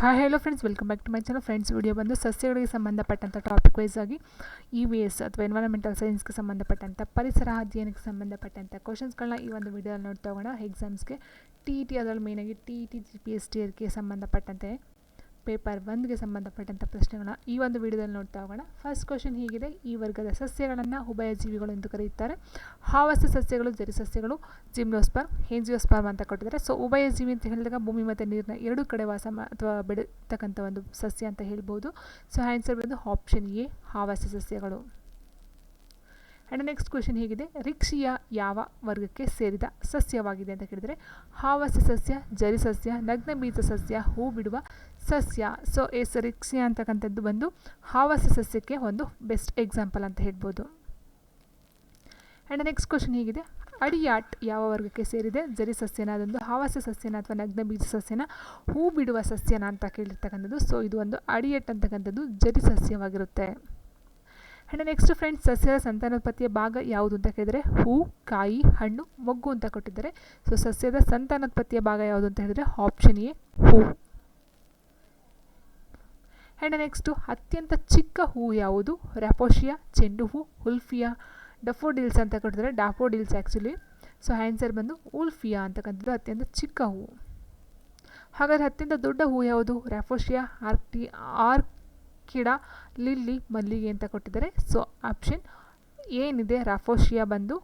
Hi hello friends welcome back to my channel friends video ಬಂದು ಸಸ್ಯಗಳಿಗೆ ಸಂಬಂಧಪಟ್ಟಂಥ topic wise ಆಗಿ ಇ ವಿ ಎಸ್ ಅಥವಾ ಎನ್ವೈರನ್ಮೆಂಟಲ್ ಸೈನ್ಸ್ಗೆ ಸಂಬಂಧಪಟ್ಟಂಥ ಪರಿಸರ ಅಧ್ಯಯನಕ್ಕೆ ಸಂಬಂಧಪಟ್ಟಂಥ ಕ್ವಶನ್ಸ್ಗಳನ್ನ ಈ ಒಂದು ವಿಡಿಯೋದಲ್ಲಿ ನೋಡ್ತಾ ಹೋಗೋಣ. ಎಕ್ಸಾಮ್ಸ್ಗೆ ಟಿ ಇ ಟಿ ಅದರಲ್ಲಿ ಮೇನಾಗಿ T E T G P S T ಸಂಬಂಧಪಟ್ಟಂತೆ. ಪೇಪರ್ ಒಂದ್ಗೆ ಸಂಬಂಧಪಟ್ಟಂಥ ಪ್ರಶ್ನೆಗಳ ಈ ಒಂದು ವಿಡಿಯೋದಲ್ಲಿ ನೋಡ್ತಾ ಹೋಗೋಣ. ಫಸ್ಟ್ ಕ್ವಶನ್ ಹೀಗಿದೆ. ಈ ವರ್ಗದ ಸಸ್ಯಗಳನ್ನು ಉಭಯಜೀವಿಗಳು ಎಂದು ಕರೆಯುತ್ತಾರೆ. ಹಾವಸ ಸಸ್ಯಗಳು, ಜರಿ ಸಸ್ಯಗಳು, ಜಿಮ್ನೋಸ್ಪರ್ಮ್, ಹೇಂಜಿಯೋಸ್ಪರ್ಮ್ ಅಂತ ಕೊಟ್ಟಿದ್ದಾರೆ. ಸೊ ಉಭಯಜೀವಿ ಅಂತ ಹೇಳಿದಾಗ ಭೂಮಿ ಮತ್ತು ನೀರಿನ ಎರಡು ಕಡೆ ವಾಸ ಅಥವಾ ಬೆಳೀತಕ್ಕಂಥ ಒಂದು ಸಸ್ಯ ಅಂತ ಹೇಳ್ಬೋದು. ಸೊ ಆನ್ಸರ್ ಬಂದು ಆಪ್ಷನ್ ಎ ಹಾವಸ ಸಸ್ಯಗಳು. ಆ್ಯಂಡ್ ನೆಕ್ಸ್ಟ್ ಕ್ವೆಶನ್ ಹೇಗಿದೆ? ರಿಕ್ಷಿಯ ಯಾವ ವರ್ಗಕ್ಕೆ ಸೇರಿದ ಸಸ್ಯವಾಗಿದೆ ಅಂತ ಕೇಳಿದರೆ, ಹಾವಸ ಸಸ್ಯ, ಜರಿ ಸಸ್ಯ, ನಗ್ನ ಬೀಜ ಸಸ್ಯ, ಹೂ ಬಿಡುವ ಸಸ್ಯ. ಸೊ ಎಸ್ ರಿಕ್ಷಿಯ ಅಂತಕ್ಕಂಥದ್ದು ಬಂದು ಹಾವಸ ಸಸ್ಯಕ್ಕೆ ಒಂದು ಬೆಸ್ಟ್ ಎಕ್ಸಾಂಪಲ್ ಅಂತ ಹೇಳ್ಬೋದು. ಆ್ಯಂಡ್ ನೆಕ್ಸ್ಟ್ ಕ್ವಶನ್ ಹೀಗಿದೆ? ಅಡಿಯಾಟ್ ಯಾವ ವರ್ಗಕ್ಕೆ ಸೇರಿದೆ? ಜರಿ ಸಸ್ಯನ, ಅದೊಂದು ಹಾವಸ ಸಸ್ಯನ ಅಥವಾ ನಗ್ನ ಬೀಜ ಸಸ್ಯನ, ಹೂ ಬಿಡುವ ಸಸ್ಯನ ಅಂತ ಕೇಳಿರ್ತಕ್ಕಂಥದ್ದು. ಸೊ ಇದು ಒಂದು ಅಡಿಯಟ್ ಅಂತಕ್ಕಂಥದ್ದು ಜರಿ ಸಸ್ಯವಾಗಿರುತ್ತೆ. ಆ್ಯಂಡ್ ನೆಕ್ಸ್ಟ್ ಫ್ರೆಂಡ್ಸ್ ಸಸ್ಯದ ಸಂತಾನೋತ್ಪತ್ತಿಯ ಭಾಗ ಯಾವುದು ಅಂತ ಕೇಳಿದರೆ, ಹೂ, ಕಾಯಿ, ಹಣ್ಣು, ಮೊಗ್ಗು ಅಂತ ಕೊಟ್ಟಿದ್ದಾರೆ. ಸೊ ಸಸ್ಯದ ಸಂತಾನೋತ್ಪತ್ತಿಯ ಭಾಗ ಯಾವುದು ಅಂತ ಹೇಳಿದರೆ ಆಪ್ಷನ್ ಎ ಹೂ. ಆ್ಯಂಡ್ ನೆಕ್ಸ್ಟು ಅತ್ಯಂತ ಚಿಕ್ಕ ಹೂ ಯಾವುದು? ರ್ಯಾಪೋಷಿಯಾ ಚೆಂಡು ಹೂ, ಉಲ್ಫಿಯಾ ಡಫೋಡಿಲ್ಸ್ ಅಂತ ಕೊಟ್ಟಿದ್ದಾರೆ. ಡಾಫೋಡಿಲ್ಸ್ ಆ್ಯಕ್ಚುಲಿ ಸೊ ಆನ್ಸರ್ ಬಂದು ಉಲ್ಫಿಯಾ ಅಂತಕ್ಕಂಥದ್ದು ಅತ್ಯಂತ ಚಿಕ್ಕ ಹೂ. ಹಾಗಾದರೆ ಅತ್ಯಂತ ದೊಡ್ಡ ಹೂ ಯಾವುದು? ರ್ಯಾಫೋಷಿಯಾ ಆರ್ಟಿ ಆರ್ಕಿಡ ಲಿಲ್ಲಿ ಮಲ್ಲಿಗೆ ಅಂತ ಕೊಟ್ಟಿದ್ದಾರೆ. ಸೊ ಆಪ್ಷನ್ ಏನಿದೆ? ರಾಫೋಶಿಯಾ ಬಂದು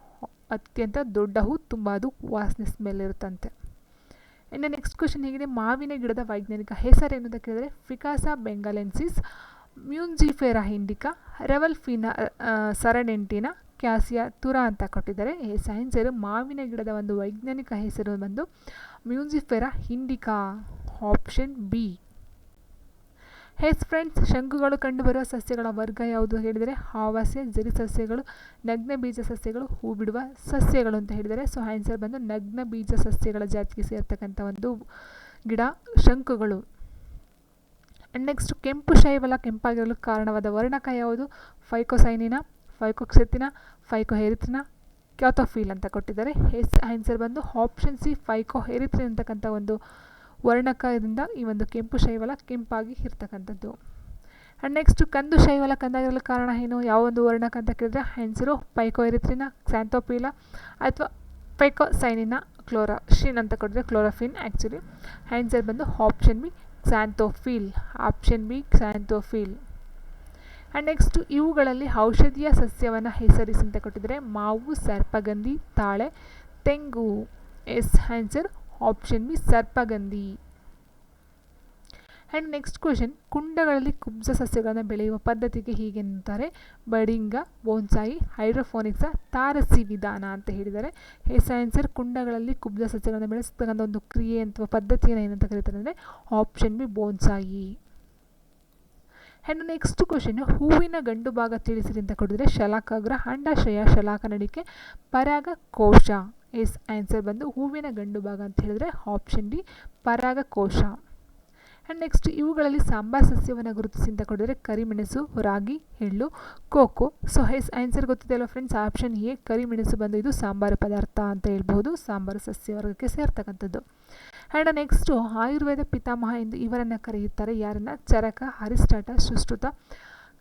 ಅತ್ಯಂತ ದೊಡ್ಡ ಹೂ, ತುಂಬ ಅದು ವಾಸನೆ ಸ್ಮೆಲ್ ಇರುತ್ತಂತೆ. ಇನ್ನು ನೆಕ್ಸ್ಟ್ ಕ್ವಶನ್ ಹೇಗಿದೆ? ಮಾವಿನ ಗಿಡದ ವೈಜ್ಞಾನಿಕ ಹೆಸರು ಅಂತ ಕೇಳಿದರೆ, ಫಿಕಾಸಾ ಬೆಂಗಾಲೆನ್ಸಿಸ್ ಮ್ಯೂನ್ಜಿಫೆರಾ ಹಿಂಡಿಕಾ ರೆವಲ್ಫಿನಾ ಸರಡೆಂಟಿನ, ಕ್ಯಾಸಿಯಾ ತುರಾ ಅಂತ ಕೊಟ್ಟಿದ್ದಾರೆ. ಸೈನ್ಸರು ಮಾವಿನ ಗಿಡದ ಒಂದು ವೈಜ್ಞಾನಿಕ ಹೆಸರು ಬಂದು ಮ್ಯೂನ್ಜಿಫೆರಾ ಹಿಂಡಿಕಾ ಆಪ್ಷನ್ ಬಿ ಹೆಸ್ ಫ್ರೆಂಡ್ಸ್ ಶಂಕುಗಳು ಕಂಡುಬರುವ ಸಸ್ಯಗಳ ವರ್ಗ ಯಾವುದು ಹೇಳಿದರೆ ಆವಾಸ್ಯ, ಜರಿ ಸಸ್ಯಗಳು, ನಗ್ನ ಬೀಜ ಸಸ್ಯಗಳು ಹೂ ಬಿಡುವ ಸಸ್ಯಗಳು ಅಂತ ಹೇಳಿದರೆ ಸೊ ಆನ್ಸರ್ ಬಂದು ನಗ್ನ ಬೀಜ ಸಸ್ಯಗಳ ಜಾತಿಗೆ ಸೇರ್ತಕ್ಕಂಥ ಒಂದು ಗಿಡ ಶಂಕುಗಳು. ಆ್ಯಂಡ್ ನೆಕ್ಸ್ಟ್ ಕೆಂಪು ಶೈವಲ ಕೆಂಪಾಗಿರಲು ಕಾರಣವಾದ ವರ್ಣಕ ಯಾವುದು? ಫೈಕೋಸೈನಿನ ಫೈಕೋಕ್ಸೆತಿನ ಫೈಕೋಹೆರಿತ್ರಿನ ಕ್ಯಾಥೋಫೀಲ್ ಅಂತ ಕೊಟ್ಟಿದ್ದಾರೆ. ಎಸ್ ಆನ್ಸರ್ ಬಂದು ಆಪ್ಷನ್ ಸಿ ಫೈಕೋಹೆರಿತ್ರಿನ್ ಅಂತಕ್ಕಂಥ ಒಂದು ವರ್ಣಕದಿಂದ ಈ ಒಂದು ಕೆಂಪು ಶೈವಲ ಕೆಂಪಾಗಿ ಇರ್ತಕ್ಕಂಥದ್ದು. ಆ್ಯಂಡ್ ನೆಕ್ಸ್ಟು ಕಂದು ಶೈವಲ ಕಂದಾಗಿರಲು ಕಾರಣ ಏನು? ಯಾವ ಒಂದು ವರ್ಣಕ ಅಂತ ಕೇಳಿದ್ರೆ ಪೈಕೋ ಎರಿತ್ರಿನ ಕ್ಸಾಂಥೋಪೀಲ ಅಥವಾ ಪೈಕೋ ಸೈನಿನ ಕ್ಲೋರಾ ಕ್ಲೋರಾಶಿನ್ ಅಂತ ಕೊಟ್ಟಿದ್ರೆ ಕ್ಲೋರೋಫಿನ್ ಆ್ಯಕ್ಚುಲಿ ಆನ್ಸರ್ ಬಂದು option B xanthophyll option B xanthophyll. And next ಇವುಗಳಲ್ಲಿ ಔಷಧೀಯ ಸಸ್ಯವನ್ನು ಹೆಸರಿಸಿ ಅಂತ ಕೊಟ್ಟಿದ್ರೆ, ಮಾವು, ಸರ್ಪಗಂಧಿ, ತಾಳೆ, ತೆಂಗು. ಎಸ್ ಆನ್ಸರ್ ಆಪ್ಷನ್ ಬಿ ಸರ್ಪಗಂಧಿ. ಆ್ಯಂಡ್ ನೆಕ್ಸ್ಟ್ ಕ್ವೆಶನ್ ಕುಂಡಗಳಲ್ಲಿ ಕುಬ್ಜ ಸಸ್ಯಗಳನ್ನು ಬೆಳೆಯುವ ಪದ್ಧತಿಗೆ ಹೀಗೆ ಅಂತಾರೆ. ಬಡಿಂಗ, ಬೋನ್ಸಾಯಿ, ಹೈಡ್ರೋಫೋನಿಕ್ಸ, ತಾರಸಿ ವಿಧಾನ ಅಂತ ಹೇಳಿದ್ದಾರೆ. ಎಸ್ ಆನ್ಸರ್ ಕುಂಡಗಳಲ್ಲಿ ಕುಬ್ಜ ಸಸ್ಯಗಳನ್ನು ಬೆಳೆಸ್ತಕ್ಕಂಥ ಒಂದು ಕ್ರಿಯೆ ಅಥವಾ ಪದ್ಧತಿಯನ್ನು ಏನಂತ ಕರೀತಾರೆ ಅಂದರೆ option B bonsai. And next question ಹೂವಿನ ಗಂಡು ಭಾಗ ತಿಳಿಸಿರಿ ಅಂತ ಕೊಟ್ಟಿದ್ರೆ ಶಲಾಕಾಗ್ರ ಅಂಡಾಶಯ ಶಲಾಕ ನಡಿಕೆ ಪರಾಗ ಕೋಶ ಎಸ್ ಆನ್ಸರ್ ಬಂದು ಹೂವಿನ ಗಂಡು ಭಾಗ ಅಂತ ಹೇಳಿದ್ರೆ ಆಪ್ಷನ್ ಡಿ ಪರಾಗಕೋಶ. ಆ್ಯಂಡ್ ನೆಕ್ಸ್ಟ್ ಇವುಗಳಲ್ಲಿ ಸಾಂಬಾರ್ ಸಸ್ಯವನ್ನು ಗುರುತಿಸಿ ಅಂತ ಕೊಟ್ಟಿದ್ರೆ ಕರಿಮೆಣಸು, ರಾಗಿ, ಎಳ್ಳು, ಕೋಕೋ. ಸೊ ಎಸ್ ಆನ್ಸರ್ ಗೊತ್ತಿದೆಯಲ್ಲ ಫ್ರೆಂಡ್ಸ್ ಆಪ್ಷನ್ ಎ, ಕರಿಮೆಣಸು ಬಂದು ಇದು ಸಾಂಬಾರು ಪದಾರ್ಥ ಅಂತ ಹೇಳ್ಬೋದು, ಸಾಂಬಾರು ಸಸ್ಯ ವರ್ಗಕ್ಕೆ ಸೇರ್ತಕ್ಕಂಥದ್ದು. ಆ್ಯಂಡ್ ನೆಕ್ಸ್ಟು ಆಯುರ್ವೇದ ಪಿತಾಮಹ ಎಂದು ಇವರನ್ನು ಕರೆಯುತ್ತಾರೆ. ಯಾರನ್ನು? ಚರಕ ಅರಿಸ್ಟಾಟ ಸುಶ್ರುತ,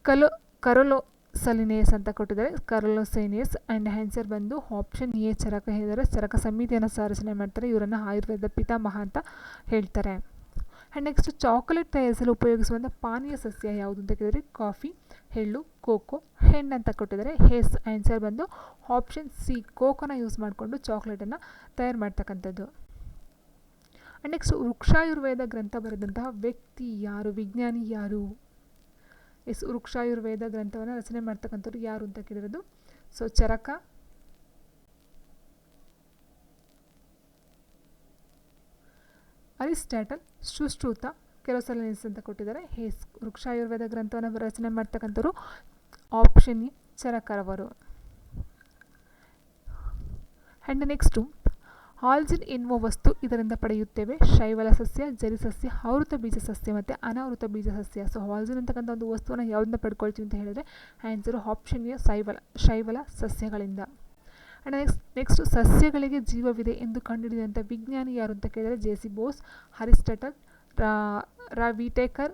ಕಲೋ, ಕರೋಲೋ ಸಲಿನೇಸ್ ಅಂತ ಕೊಟ್ಟಿದ್ದಾರೆ. ಕರೋಲೋಸೈನಿಯಸ್ ಆ್ಯಂಡ್ ಹ್ಯಾನ್ಸರ್ ಬಂದು ಆಪ್ಷನ್ ಎ ಚರಕ ಹೇಳಿದರೆ ಚರಕ ಸಮಿತಿಯನ್ನು ಸಂರಚನೆ ಮಾಡ್ತಾರೆ. ಇವರನ್ನು ಆಯುರ್ವೇದ ಪಿತಾಮಹ ಅಂತ ಹೇಳ್ತಾರೆ. ಆ್ಯಂಡ್ ನೆಕ್ಸ್ಟ್ ಚಾಕೊಲೇಟ್ ತಯಾರಿಸಲು ಉಪಯೋಗಿಸುವಂಥ ಪಾನೀಯ ಸಸ್ಯ ಯಾವುದು ಅಂತ ಕೇಳಿದರೆ ಕಾಫಿ ಎಳ್ಳು ಕೋಕೋ ಹೆಣ್ಣು ಅಂತ ಕೊಟ್ಟಿದ್ದಾರೆ. ಹೇಸ್ ಆನ್ಸರ್ ಬಂದು ಆಪ್ಷನ್ ಸಿ ಕೋಕೋನ ಯೂಸ್ ಮಾಡಿಕೊಂಡು ಚಾಕ್ಲೇಟನ್ನು ತಯಾರು ಮಾಡ್ತಕ್ಕಂಥದ್ದು. ಆ್ಯಂಡ್ ನೆಕ್ಸ್ಟ್ ವೃಕ್ಷಾಯುರ್ವೇದ ಗ್ರಂಥ ಬರೆದಂತಹ ವ್ಯಕ್ತಿ ಯಾರು, ವಿಜ್ಞಾನಿ ಯಾರು? ಎಸ್ ವೃಕ್ಷಾಯುರ್ವೇದ ಗ್ರಂಥವನ್ನು ರಚನೆ ಮಾಡ್ತಕ್ಕಂಥವ್ರು ಯಾರು ಅಂತ ಕೇಳಿರೋದು. ಸೊ ಚರಕ. ಅರಿಸ್ಟಾಟಲ್ ಸುಶ್ರುತ ಸಲ ಅಂತ ಕೊಟ್ಟಿದ್ದಾರೆ. ಹೇಸ್ ವೃಕ್ಷಾಯುರ್ವೇದ ಗ್ರಂಥವನ್ನು ರಚನೆ ಮಾಡ್ತಕ್ಕಂಥವ್ರು ಆಪ್ಷನ್ ಎ ಚರಕರವರು. ಆ್ಯಂಡ್ ನೆಕ್ಸ್ಟು ಆಲ್ಜಿನ್ ಎನ್ನುವ ವಸ್ತು ಇದರಿಂದ ಪಡೆಯುತ್ತೇವೆ. ಶೈವಲ ಸಸ್ಯ, ಜರಿ ಸಸ್ಯ, ಆವೃತ ಬೀಜ ಸಸ್ಯ ಮತ್ತು ಅನಾವೃತ ಬೀಜ ಸಸ್ಯ. ಸೊ ಆಲ್ಜಿನ್ ಅಂತಕ್ಕಂಥ ಒಂದು ವಸ್ತುವನ್ನು ಯಾವುದನ್ನ ಪಡ್ಕೊಳ್ತೀವಿ ಅಂತ ಹೇಳಿದ್ರೆ, ಆನ್ಸರು ಆಪ್ಷನ್ ಎ, ಶೈವಲ ಶೈವಲ ಸಸ್ಯಗಳಿಂದ. ಆ್ಯಂಡ್ ನೆಕ್ಸ್ಟ್ ನೆಕ್ಸ್ಟ್ ಸಸ್ಯಗಳಿಗೆ ಜೀವವಿದೆ ಎಂದು ಕಂಡುಹಿಡಿದಂಥ ವಿಜ್ಞಾನಿ ಯಾರು ಅಂತ ಕೇಳಿದರೆ, ಜೆ ಸಿ ಬೋಸ್, ಹರಿಸ್ಟಟಲ್, ರಾ ವಿಟೇಕರ್,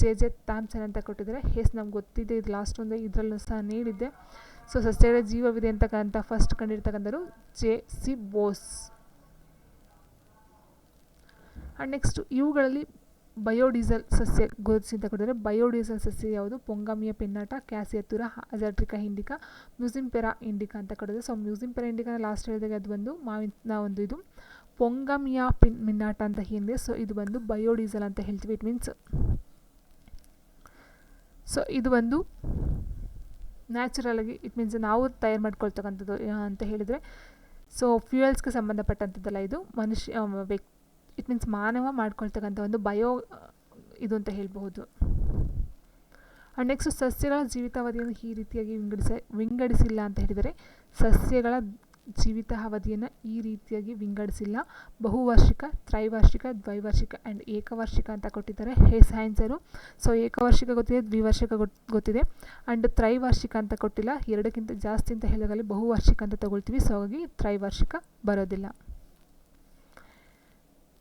ಜೆ ಜೆ ತಾಮ್ಸನ್ ಅಂತ ಕೊಟ್ಟಿದ್ದಾರೆ. ಎಸ್, ನಮ್ಗೆ ಗೊತ್ತಿದೆ, ಇದು ಲಾಸ್ಟ್ ಒಂದು, ಇದರಲ್ಲೂ ಸಹ ನೀಡಿದ್ದೆ. ಸೊ ಸಸ್ಯಗಳ ಜೀವವಿದೆ ಅಂತಕ್ಕಂಥ first ಕಂಡಿರ್ತಕ್ಕಂಥದ್ದು J C Bose and next ಇವುಗಳಲ್ಲಿ ಬಯೋಡೀಸೆಲ್ ಸಸ್ಯ ಗುರುತಿಸಿ ಅಂತ ಕೊಟ್ಟಿದ್ದಾರೆ ಬಯೋಡೀಸೆಲ್ ಸಸ್ಯ ಯಾವುದು ಪೊಂಗಮಿಯ ಪೆನ್ನಾಟ ಕ್ಯಾಸಿಯತುರ ಅಜಾಟ್ರಿಕಾ ಇಂಡಿಕಾ ಮ್ಯೂಸಿಂಪೆರಾ ಇಂಡಿಕಾ ಅಂತ ಕೊಟ್ಟಿದ್ದಾರೆ ಸೊ ಮ್ಯೂಸಿಂಪೆರಾ ಇಂಡಿಕಾ ಲಾಸ್ಟ್ ಹೇಳಿದಾಗ ಅದು ಬಂದು ಮಾವಿನ ಒಂದು ಇದು. ಪೊಂಗಾಮಿಯಾ ಪಿನ್ ಮಿನ್ನಾಟ ಅಂತ ಹಿಂದೆ ಸೊ ಇದು ಬಂದು ಬಯೋಡೀಸೆಲ್ ಅಂತ ಹೇಳ್ತೀವಿ. ಇಟ್ ಮೀನ್ಸ್ ಸೊ ಇದು ಒಂದು ನ್ಯಾಚುರಲಾಗಿ ಇಟ್ ಮೀನ್ಸ್ ನಾವು ತಯಾರು ಮಾಡ್ಕೊಳ್ತಕ್ಕಂಥದ್ದು ಅಂತ ಹೇಳಿದರೆ. ಸೊ ಫ್ಯೂಯಲ್ಸ್ಗೆ ಸಂಬಂಧಪಟ್ಟಂಥದ್ದಲ್ಲ ಇದು. ಮನುಷ್ಯ ವ್ಯಕ್ತಿ, ಇಟ್ ಮೀನ್ಸ್ ಮಾನವ ಮಾಡ್ಕೊಳ್ತಕ್ಕಂಥ ಒಂದು ಬಯೋ, ಇದು ಅಂತ ಹೇಳಬಹುದು. ನೆಕ್ಸ್ಟ್ ಸಸ್ಯಗಳ ಜೀವಿತಾವಧಿಯನ್ನು ಈ ರೀತಿಯಾಗಿ ವಿಂಗಡಿಸ, ವಿಂಗಡಿಸಿಲ್ಲ ಅಂತ ಹೇಳಿದರೆ, ಸಸ್ಯಗಳ ಜೀವಿತಾವಧಿಯನ್ನು ಈ ರೀತಿಯಾಗಿ ವಿಂಗಡಿಸಿಲ್ಲ. ಬಹುವಾರ್ಷಿಕ, ತ್ರೈವಾರ್ಷಿಕ, ದ್ವೈವಾರ್ಷಿಕ ಆ್ಯಂಡ್ ಏಕವಾರ್ಷಿಕ ಅಂತ ಕೊಟ್ಟಿದ್ದಾರೆ ಹೇ ಸೈನ್ಸರು. ಸೊ ಏಕವಾರ್ಷಿಕ ಗೊತ್ತಿದೆ, ದ್ವಿವಾರ್ಷಿಕ ಗೊತ್ತಿದೆ. ಆ್ಯಂಡ್ ತ್ರೈವಾರ್ಷಿಕ ಅಂತ ಕೊಟ್ಟಿಲ್ಲ. ಎರಡಕ್ಕಿಂತ ಜಾಸ್ತಿ ಅಂತ ಹೇಳೋದಲ್ಲಿ ಬಹುವಾರ್ಷಿಕ ಅಂತ ತಗೊಳ್ತೀವಿ. ಸೊ ಹಾಗಾಗಿ ತ್ರೈವಾರ್ಷಿಕ ಬರೋದಿಲ್ಲ.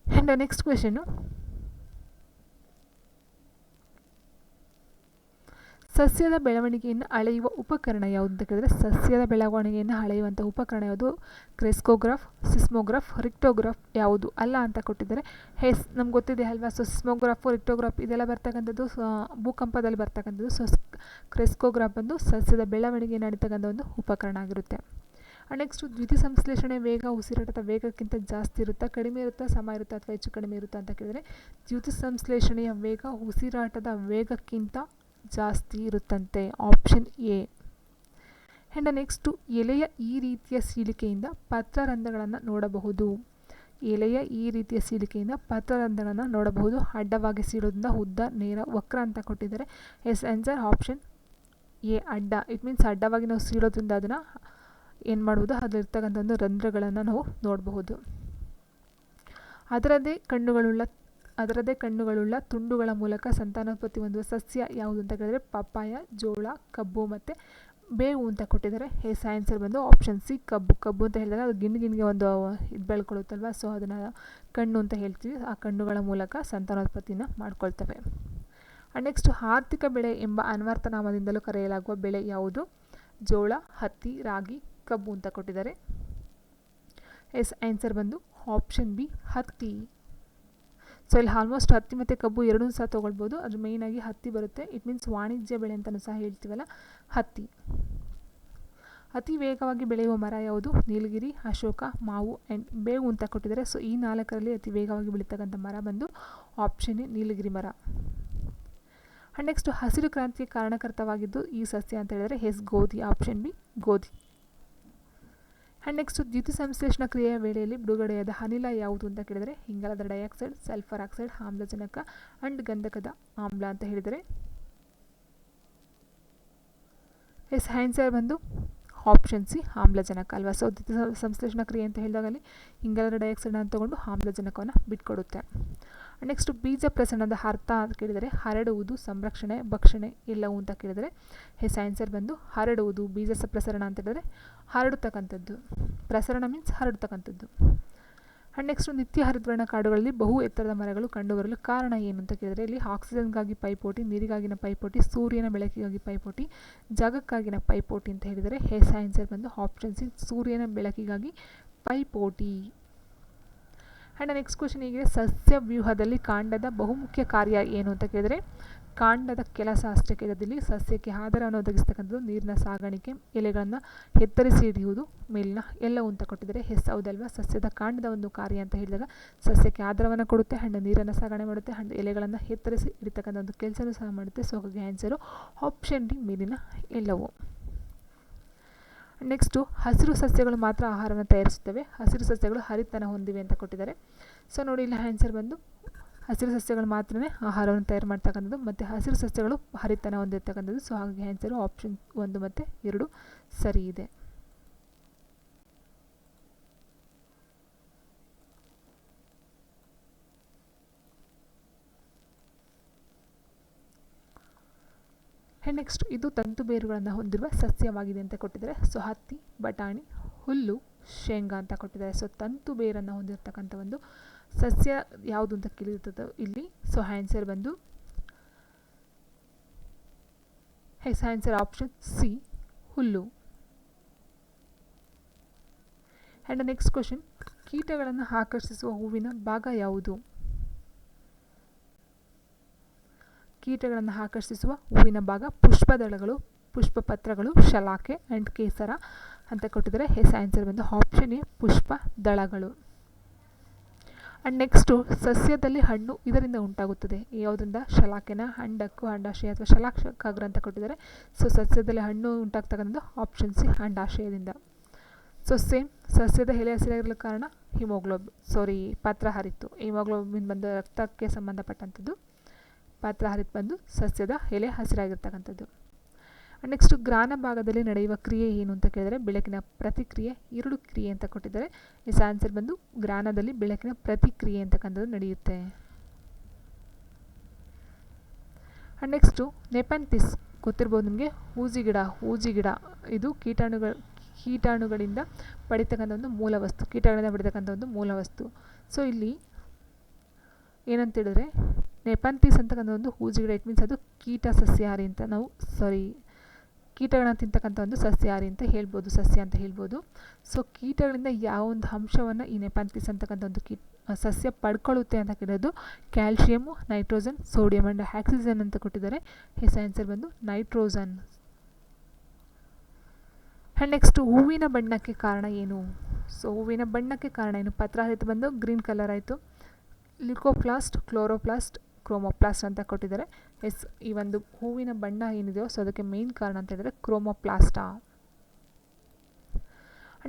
ಆ್ಯಂಡ್ ನೆಕ್ಸ್ಟ್ ಕ್ವೆಶನು ಸಸ್ಯದ ಬೆಳವಣಿಗೆಯನ್ನು ಅಳೆಯುವ ಉಪಕರಣ ಯಾವುದು ಅಂತ ಕೇಳಿದ್ರೆ ಸಸ್ಯದ ಬೆಳವಣಿಗೆಯನ್ನು ಅಳೆಯುವಂಥ ಉಪಕರಣ ಯಾವುದು? ಕ್ರೆಸ್ಕೋಗ್ರಾಫ್, ಸಿಸ್ಮೋಗ್ರಾಫ್, ರಿಕ್ಟೋಗ್ರಾಫ್ ಯಾವುದು? ಅಲ್ಲ ಅಂತ ಕೊಟ್ಟಿದ್ದಾರೆ. ಹೆಸ್, ನಮ್ಗೆ ಗೊತ್ತಿದೆ ಅಲ್ವಾ? ಸೊ ಸಿಸ್ಮೋಗ್ರಾಫ್, ರಿಕ್ಟೋಗ್ರಾಫ್ ಇದೆಲ್ಲ ಬರ್ತಕ್ಕಂಥದ್ದು ಭೂಕಂಪದಲ್ಲಿ ಬರ್ತಕ್ಕಂಥದ್ದು. ಸೊ, ಕ್ರೆಸ್ಕೋಗ್ರಾಫ್ ಬಂದು ಸಸ್ಯದ ಬೆಳವಣಿಗೆ ನಡೀತಕ್ಕಂಥ ಒಂದು ಉಪಕರಣ ಆಗಿರುತ್ತೆ. ನೆಕ್ಸ್ಟು ದ್ವಿತಿ ಸಂಶ್ಲೇಷಣೆ ವೇಗ, ಉಸಿರಾಟದ ವೇಗಕ್ಕಿಂತ ಜಾಸ್ತಿ ಇರುತ್ತಾ, ಕಡಿಮೆ ಇರುತ್ತಾ ಸಮ ಇರುತ್ತಾ, ಅಥವಾ ಹೆಚ್ಚು ಕಡಿಮೆ ಇರುತ್ತಾ ಅಂತ ಕೇಳಿದರೆ ದ್ಯುತಿ ಸಂಶ್ಲೇಷಣೆಯ ವೇಗ, ಉಸಿರಾಟದ ವೇಗಕ್ಕಿಂತ ಜಾಸ್ತಿ ಇರುತ್ತಂತೆ. Option A. ಹೆಂಡ ನೆಕ್ಸ್ಟು, ಎಲೆಯ ಈ ರೀತಿಯ ಸೀಳಿಕೆಯಿಂದ ಪತ್ರರಂಧ್ರಗಳನ್ನು ನೋಡಬಹುದು. ಎಲೆಯ ಈ ರೀತಿಯ ಸೀಳಿಕೆಯಿಂದ ಪತ್ರರಂಧ್ರಗಳನ್ನು ನೋಡಬಹುದು. ಅಡ್ಡವಾಗಿ ಸೀಳೋದ್ರಿಂದ ಉದ್ದ, ನೇರ, ವಕ್ರ ಅಂತ ಕೊಟ್ಟಿದ್ದಾರೆ. ಎಸ್ ಆನ್ಸರ್ ಆಪ್ಷನ್ ಎ, ಅಡ್ಡ. ಇಟ್ ಮೀನ್ಸ್ ಅಡ್ಡವಾಗಿ ನಾವು ಸೀಳೋದ್ರಿಂದ ಅದನ್ನು ಏನು ಮಾಡ್ಬೋದು? ಅದರಲ್ಲಿರ್ತಕ್ಕಂಥ ಒಂದು ರಂಧ್ರಗಳನ್ನು ನಾವು ನೋಡಬಹುದು. ಅದರದೇ ಕಣ್ಣುಗಳುಳ್ಳ ಅದರದೇ ಕಣ್ಣುಗಳುಳ್ಳ ತುಂಡುಗಳ ಮೂಲಕ ಸಂತಾನೋತ್ಪತ್ತಿ ಹೊಂದುವ ಸಸ್ಯ ಯಾವುದು ಅಂತ ಕೇಳಿದ್ರೆ ಪಪ್ಪಾಯ, ಜೋಳ, ಕಬ್ಬು ಮತ್ತು ಬೇವು ಅಂತ ಕೊಟ್ಟಿದ್ದಾರೆ. ಹೇ ಸೈನ್ಸರ್ ಬಂದು ಆಪ್ಷನ್ ಸಿ ಕಬ್ಬು. ಕಬ್ಬು ಅಂತ ಹೇಳಿದಾಗ ಅದು ಗಿಣ್ಣು ಗಿಣ್ಣಿಗೆ ಒಂದು ಇದು ಬೆಳ್ಕೊಳ್ಳುತ್ತಲ್ವ? ಸೊ ಅದನ್ನು ಕಣ್ಣು ಅಂತ ಹೇಳ್ತೀವಿ. ಆ ಕಣ್ಣುಗಳ ಮೂಲಕ ಸಂತಾನೋತ್ಪತ್ತಿನ ಮಾಡ್ಕೊಳ್ತವೆ. ನೆಕ್ಸ್ಟ್ ಆರ್ಥಿಕ ಬೆಳೆ ಎಂಬ ಅನ್ವರ್ಥ ನಾಮದಿಂದಲೂ ಕರೆಯಲಾಗುವ ಬೆಳೆ ಯಾವುದು? ಜೋಳ, ಹತ್ತಿ, ರಾಗಿ, ಕಬ್ಬು ಅಂತ ಕೊಟ್ಟಿದ್ದಾರೆ. ಎಸ್ ಆನ್ಸರ್ ಬಂದು ಆಪ್ಷನ್ ಬಿ ಹತ್ತಿ. ಸೊ ಇಲ್ಲಿ ಆಲ್ಮೋಸ್ಟ್ ಹತ್ತಿ ಮತ್ತು ಕಬ್ಬು ಎರಡೂ ಸಹ ತೊಗೊಳ್ಬೋದು. ಅದ್ರ ಮೇಯ್ನಾಗಿ ಹತ್ತಿ ಬರುತ್ತೆ. ಇಟ್ ಮೀನ್ಸ್ ವಾಣಿಜ್ಯ ಬೆಳೆ ಅಂತಲೂ ಸಹ ಹೇಳ್ತೀವಲ್ಲ. ಹತ್ತಿ. ಅತಿ ವೇಗವಾಗಿ ಬೆಳೆಯುವ ಮರ ಯಾವುದು? ನೀಲಗಿರಿ, ಅಶೋಕ, ಮಾವು ಆ್ಯಂಡ್ ಬೇವು ಅಂತ ಕೊಟ್ಟಿದ್ದಾರೆ. ಸೊ ಈ ನಾಲ್ಕರಲ್ಲಿ ಅತಿ ವೇಗವಾಗಿ ಬೆಳೀತಕ್ಕಂಥ ಮರ ಬಂದು ಆಪ್ಷನ್ ನೀಲಗಿರಿ ಮರ. ಆ್ಯಂಡ್ ನೆಕ್ಸ್ಟ್ ಹಸಿರು ಕ್ರಾಂತಿಗೆ ಕಾರಣಕರ್ತವಾಗಿದ್ದು ಈ ಸಸ್ಯ ಅಂತ ಹೇಳಿದರೆ ಹೆಸ್ ಗೋಧಿ ಆಪ್ಷನ್ ಬಿ ಗೋಧಿ. ಆ್ಯಂಡ್ ನೆಕ್ಸ್ಟ್ ದ್ಯುತಿ ಸಂಶ್ಲೇಷಣ ಕ್ರಿಯೆಯ ವೇಳೆಯಲ್ಲಿ ಬಿಡುಗಡೆಯಾದ ಅನಿಲ ಯಾವುದು ಅಂತ ಕೇಳಿದರೆ ಇಂಗಾಲದ ಡೈಆಕ್ಸೈಡ್, ಸಲ್ಫರ್ ಆಕ್ಸೈಡ್, ಆಮ್ಲಜನಕ ಆ್ಯಂಡ್ ಗಂಧಕದ ಆಮ್ಲ ಅಂತ ಹೇಳಿದರೆ. ಎಸ್ ಆನ್ಸರ್ ಬಂದು ಆಪ್ಷನ್ ಸಿ, ಆಮ್ಲಜನಕ ಅಲ್ವಾ? ಸೊ ದ್ಯುತಿ ಸಂಶ್ಲೇಷಣ ಕ್ರಿಯೆ ಅಂತ ಹೇಳಿದಾಗಲಿ ಇಂಗಾಲದ ಡೈಆಕ್ಸೈಡನ್ನು ತಗೊಂಡು ಆಮ್ಲಜನಕವನ್ನು ಬಿಟ್ಕೊಡುತ್ತೆ. ನೆಕ್ಸ್ಟ್ ಬೀಜ ಪ್ರಸರಣದ ಅರ್ಥ ಅಂತ ಕೇಳಿದರೆ, ಹರಡುವುದು ಸಂರಕ್ಷಣೆ, ಭಕ್ಷಣೆ ಎಲ್ಲವೂ ಅಂತ ಕೇಳಿದರೆ, ಎಸ್ ಆನ್ಸರ್ ಬಂದು ಹರಡುವುದು ಬೀಜ ಪ್ರಸರಣ ಅಂತ ಹೇಳಿದರೆ ಹರಡ್ತಕ್ಕಂಥದ್ದು. ಪ್ರಸರಣ ಮೀನ್ಸ್ ಹರಡ್ತಕ್ಕಂಥದ್ದು. ಆ್ಯಂಡ್ ನೆಕ್ಸ್ಟ್ ನಿತ್ಯ ಹರಿದ್ವರ್ಣ ಕಾಡುಗಳಲ್ಲಿ ಬಹು ಎತ್ತರದ ಮರಗಳು ಕಂಡುಬರಲು ಕಾರಣ ಏನು ಅಂತ ಕೇಳಿದರೆ ಇಲ್ಲಿ ಆಕ್ಸಿಜನ್ಗಾಗಿ ಪೈಪೋಟಿ, ನೀರಿಗಾಗಿನ ಪೈಪೋಟಿ, ಸೂರ್ಯನ ಬೆಳಕಿಗಾಗಿ ಪೈಪೋಟಿ, ಜಾಗಕ್ಕಾಗಿನ ಪೈಪೋಟಿ ಅಂತ ಹೇಳಿದರೆ ಹೆಸ್ ಆನ್ಸರ್ ಬಂದು ಆಪ್ಷನ್ ಸಿ ಸೂರ್ಯನ ಬೆಳಕಿಗಾಗಿ ಪೈಪೋಟಿ. ಆ್ಯಂಡ್ ನೆಕ್ಸ್ಟ್ ಕ್ವಶನ್ ಹೀಗೆ ಸಸ್ಯ ವ್ಯೂಹದಲ್ಲಿ ಕಾಂಡದ ಬಹುಮುಖ್ಯ ಕಾರ್ಯ ಏನು ಅಂತ ಕೇಳಿದರೆ ಕಾಂಡದ ಕೆಲಸ ಅಷ್ಟೇ ಕೇಳಿದಲ್ಲಿ ಸಸ್ಯಕ್ಕೆ ಆಧಾರವನ್ನು ಒದಗಿಸ್ತಕ್ಕಂಥದ್ದು, ನೀರಿನ ಸಾಗಾಣಿಕೆ, ಎಲೆಗಳನ್ನು ಎತ್ತರಿಸಿ ಹಿಡಿಯುವುದು, ಮೇಲಿನ ಎಲ್ಲವೂ ಅಂತ ಕೊಟ್ಟಿದ್ದಾರೆ ಹೆಸೌದಲ್ವ ಸಸ್ಯದ ಕಾಂಡದ ಒಂದು ಕಾರ್ಯ ಅಂತ ಹೇಳಿದಾಗ ಸಸ್ಯಕ್ಕೆ ಆಧಾರವನ್ನು ಕೊಡುತ್ತೆ, ಹಣ್ಣು ನೀರನ್ನು ಸಾಗಣೆ ಮಾಡುತ್ತೆ, ಹಣ್ಣು ಎಲೆಗಳನ್ನು ಎತ್ತರಿಸಿ ಇಡತಕ್ಕಂಥ ಒಂದು ಕೆಲಸನೂ ಸಹ ಮಾಡುತ್ತೆ ಸೊ ಹಾಗಾಗಿ ಆನ್ಸರು ಆಪ್ಷನ್ ಡಿ, ಮೇಲಿನ ಎಲ್ಲವೂ. ನೆಕ್ಸ್ಟು, ಹಸಿರು ಸಸ್ಯಗಳು ಮಾತ್ರ ಆಹಾರವನ್ನು ತಯಾರಿಸುತ್ತವೆ. ಹಸಿರು ಸಸ್ಯಗಳು ಹರಿತನ ಹೊಂದಿವೆ ಅಂತ ಕೊಟ್ಟಿದ್ದಾರೆ. ಸೊ, ನೋಡಿ, ಇಲ್ಲಿ ಆನ್ಸರ್ ಬಂದು ಹಸಿರು ಸಸ್ಯಗಳು ಮಾತ್ರನೇ ಆಹಾರವನ್ನು ತಯಾರು ಮಾಡ್ತಕ್ಕಂಥದ್ದು, ಮತ್ತು ಹಸಿರು ಸಸ್ಯಗಳು ಹರಿತನ ಹೊಂದಿರ್ತಕ್ಕಂಥದ್ದು. ಸೊ ಹಾಗಾಗಿ ಆನ್ಸರು ಆಪ್ಷನ್ ಒಂದು ಮತ್ತು ಎರಡು ಸರಿ ಇದೆ. ನೆಕ್ಸ್ಟ್ ಇದು ತಂತು ಬೇರುಗಳನ್ನು ಹೊಂದಿರುವ ಸಸ್ಯವಾಗಿದೆ ಅಂತ ಕೊಟ್ಟಿದ್ದಾರೆ. ಸೊ ಹತ್ತಿ, ಬಟಾಣಿ, ಹುಲ್ಲು, ಶೇಂಗಾ ಅಂತ ಕೊಟ್ಟಿದ್ದಾರೆ. ಸೊ ತಂತು ಬೇರನ್ನು ಹೊಂದಿರತಕ್ಕಂಥ ಒಂದು ಸಸ್ಯ ಯಾವುದು ಅಂತ ಕೇಳಿರ್ತದೆ ಇಲ್ಲಿ? ಸೊ ಆನ್ಸರ್ ಬಂದು ಎಸ್ ಆನ್ಸರ್ ಆಪ್ಷನ್ ಸಿ ಹುಲ್ಲು. ಆ್ಯಂಡ್ ನೆಕ್ಸ್ಟ್ ಕ್ವಶನ್ ಕೀಟಗಳನ್ನು ಆಕರ್ಷಿಸುವ ಹೂವಿನ ಭಾಗ ಯಾವುದು? ಕೀಟಗಳನ್ನು ಆಕರ್ಷಿಸುವ ಹೂವಿನ ಭಾಗ ಪುಷ್ಪದಳಗಳು ಪುಷ್ಪ ಪತ್ರಗಳು ಶಲಾಕೆ ಆ್ಯಂಡ್ ಕೇಸರ ಅಂತ ಕೊಟ್ಟಿದ್ದಾರೆ. ಎಸ್ ಆನ್ಸರ್ ಬಂದು ಆಪ್ಷನ್ ಎ ಪುಷ್ಪ ದಳಗಳು ಆ್ಯಂಡ್ ನೆಕ್ಸ್ಟು ಸಸ್ಯದಲ್ಲಿ ಹಣ್ಣು ಇದರಿಂದ ಉಂಟಾಗುತ್ತದೆ. ಯಾವುದರಿಂದ? ಶಲಾಕೆನ ಅಂಡಕ್ಕು ಅಂಡಾಶಯ ಅಥವಾ ಶಲಾಕ್ಷಕ ಅಂತ ಕೊಟ್ಟಿದ್ದಾರೆ. ಸೊ, ಸಸ್ಯದಲ್ಲಿ ಹಣ್ಣು ಉಂಟಾಗ್ತಕ್ಕಂಥದ್ದು ಆಪ್ಷನ್ ಸಿ ಅಂಡಾಶಯದಿಂದ ಸೊ ಸೇಮ್ ಸಸ್ಯದ ಎಲೆ ಹಸಿರಾಗಿರಲು ಕಾರಣ ಹಿಮೋಗ್ಲೋಬ್. ಸಾರಿ ಹರಿತು ಹಿಮೋಗ್ಲೋಬಿನ್ ಬಂದು ರಕ್ತಕ್ಕೆ ಸಂಬಂಧಪಟ್ಟಂಥದ್ದು. ಪಾತ್ರ ಹರಿತು ಬಂದು ಸಸ್ಯದ ಎಲೆ ಹಸಿರಾಗಿರ್ತಕ್ಕಂಥದ್ದು. ನೆಕ್ಸ್ಟ್ ಗ್ರಾನ ಭಾಗದಲ್ಲಿ ನಡೆಯುವ ಕ್ರಿಯೆ ಏನು ಅಂತ ಕೇಳಿದರೆ ಬೆಳಕಿನ ಪ್ರತಿಕ್ರಿಯೆ, ಇರುಳು ಕ್ರಿಯೆ ಅಂತ ಕೊಟ್ಟಿದ್ದಾರೆ. ಎಸ್ ಆನ್ಸರ್ ಬಂದು ಗ್ರಾನದಲ್ಲಿ ಬೆಳಕಿನ ಪ್ರತಿಕ್ರಿಯೆ ಅಂತಕ್ಕಂಥದ್ದು ನಡೆಯುತ್ತೆ. ಆ್ಯಂಡ್ ನೆಕ್ಸ್ಟು ನೆಪಂತಿಸ್ ಗೊತ್ತಿರ್ಬೋದು ನಿಮಗೆ? ಹೂಜಿ ಗಿಡ ಹೂಜಿ ಗಿಡ. ಇದು ಕೀಟಾಣುಗಳ, ಕೀಟಾಣುಗಳಿಂದ ಪಡಿತಕ್ಕಂಥ ಒಂದು ಮೂಲ ವಸ್ತು, ಕೀಟಾಣುಗಳಿಂದ ಪಡಿತಕ್ಕಂಥ ಒಂದು ಮೂಲ ವಸ್ತು. ಸೊ ಇಲ್ಲಿ ಏನಂತ ಹೇಳಿದ್ರೆ ನೆಪಂತಿಸ್ ಅಂತಕ್ಕಂಥ ಒಂದು ಹೂಜಿ ಗಿಡ. ಇಟ್ ಮೀನ್ಸ್ ಅದು ಕೀಟ ಸಸ್ಯಹಾರಿ ಅಂತ. ನಾವು ಸಾರಿ ಕೀಟಗಳನ್ನ ತಿಂತಕ್ಕಂಥ ಒಂದು ಸಸ್ಯಹಾರಿ ಅಂತ ಹೇಳ್ಬೋದು, ಸಸ್ಯ ಅಂತ ಹೇಳ್ಬೋದು. ಸೊ ಕೀಟಗಳಿಂದ ಯಾವ ಒಂದು ಅಂಶವನ್ನು ಈ ನೆಪಾಂತಿಸ್ ಅಂತಕ್ಕಂಥ ಒಂದು ಕೀಟ ಸಸ್ಯ ಪಡ್ಕೊಳ್ಳುತ್ತೆ ಅಂತ ಕೇಳೋದು calcium nitrogen sodium and oxygen ಅಂತ ಕೊಟ್ಟಿದ್ದಾರೆ. ಎಸ್ ಆನ್ಸರ್ ಬಂದು ನೈಟ್ರೋಜನ್ ಆ್ಯಂಡ್ ನೆಕ್ಸ್ಟ್ ಹೂವಿನ ಬಣ್ಣಕ್ಕೆ ಕಾರಣ ಏನು? ಸೊ ಹೂವಿನ ಬಣ್ಣಕ್ಕೆ ಕಾರಣ ಏನು? ಪತ್ರಹರಿತ ಬಂದು ಗ್ರೀನ್ ಕಲರ್ ಆಯಿತು. ಲಿಕೋಪ್ಲಾಸ್ಟ್ ಕ್ಲೋರೋಪ್ಲಾಸ್ಟ್ ಕ್ರೋಮೋಪ್ಲಾಸ್ಟ್ ಅಂತ ಕೊಟ್ಟಿದ್ದಾರೆ. ಎಸ್, ಈ ಒಂದು ಹೂವಿನ ಬಣ್ಣ ಏನಿದೆಯೋ ಸೊ ಅದಕ್ಕೆ ಮೇನ್ ಕಾರಣ ಅಂತ ಹೇಳಿದರೆ ಕ್ರೋಮೋಪ್ಲಾಸ್ಟಾ.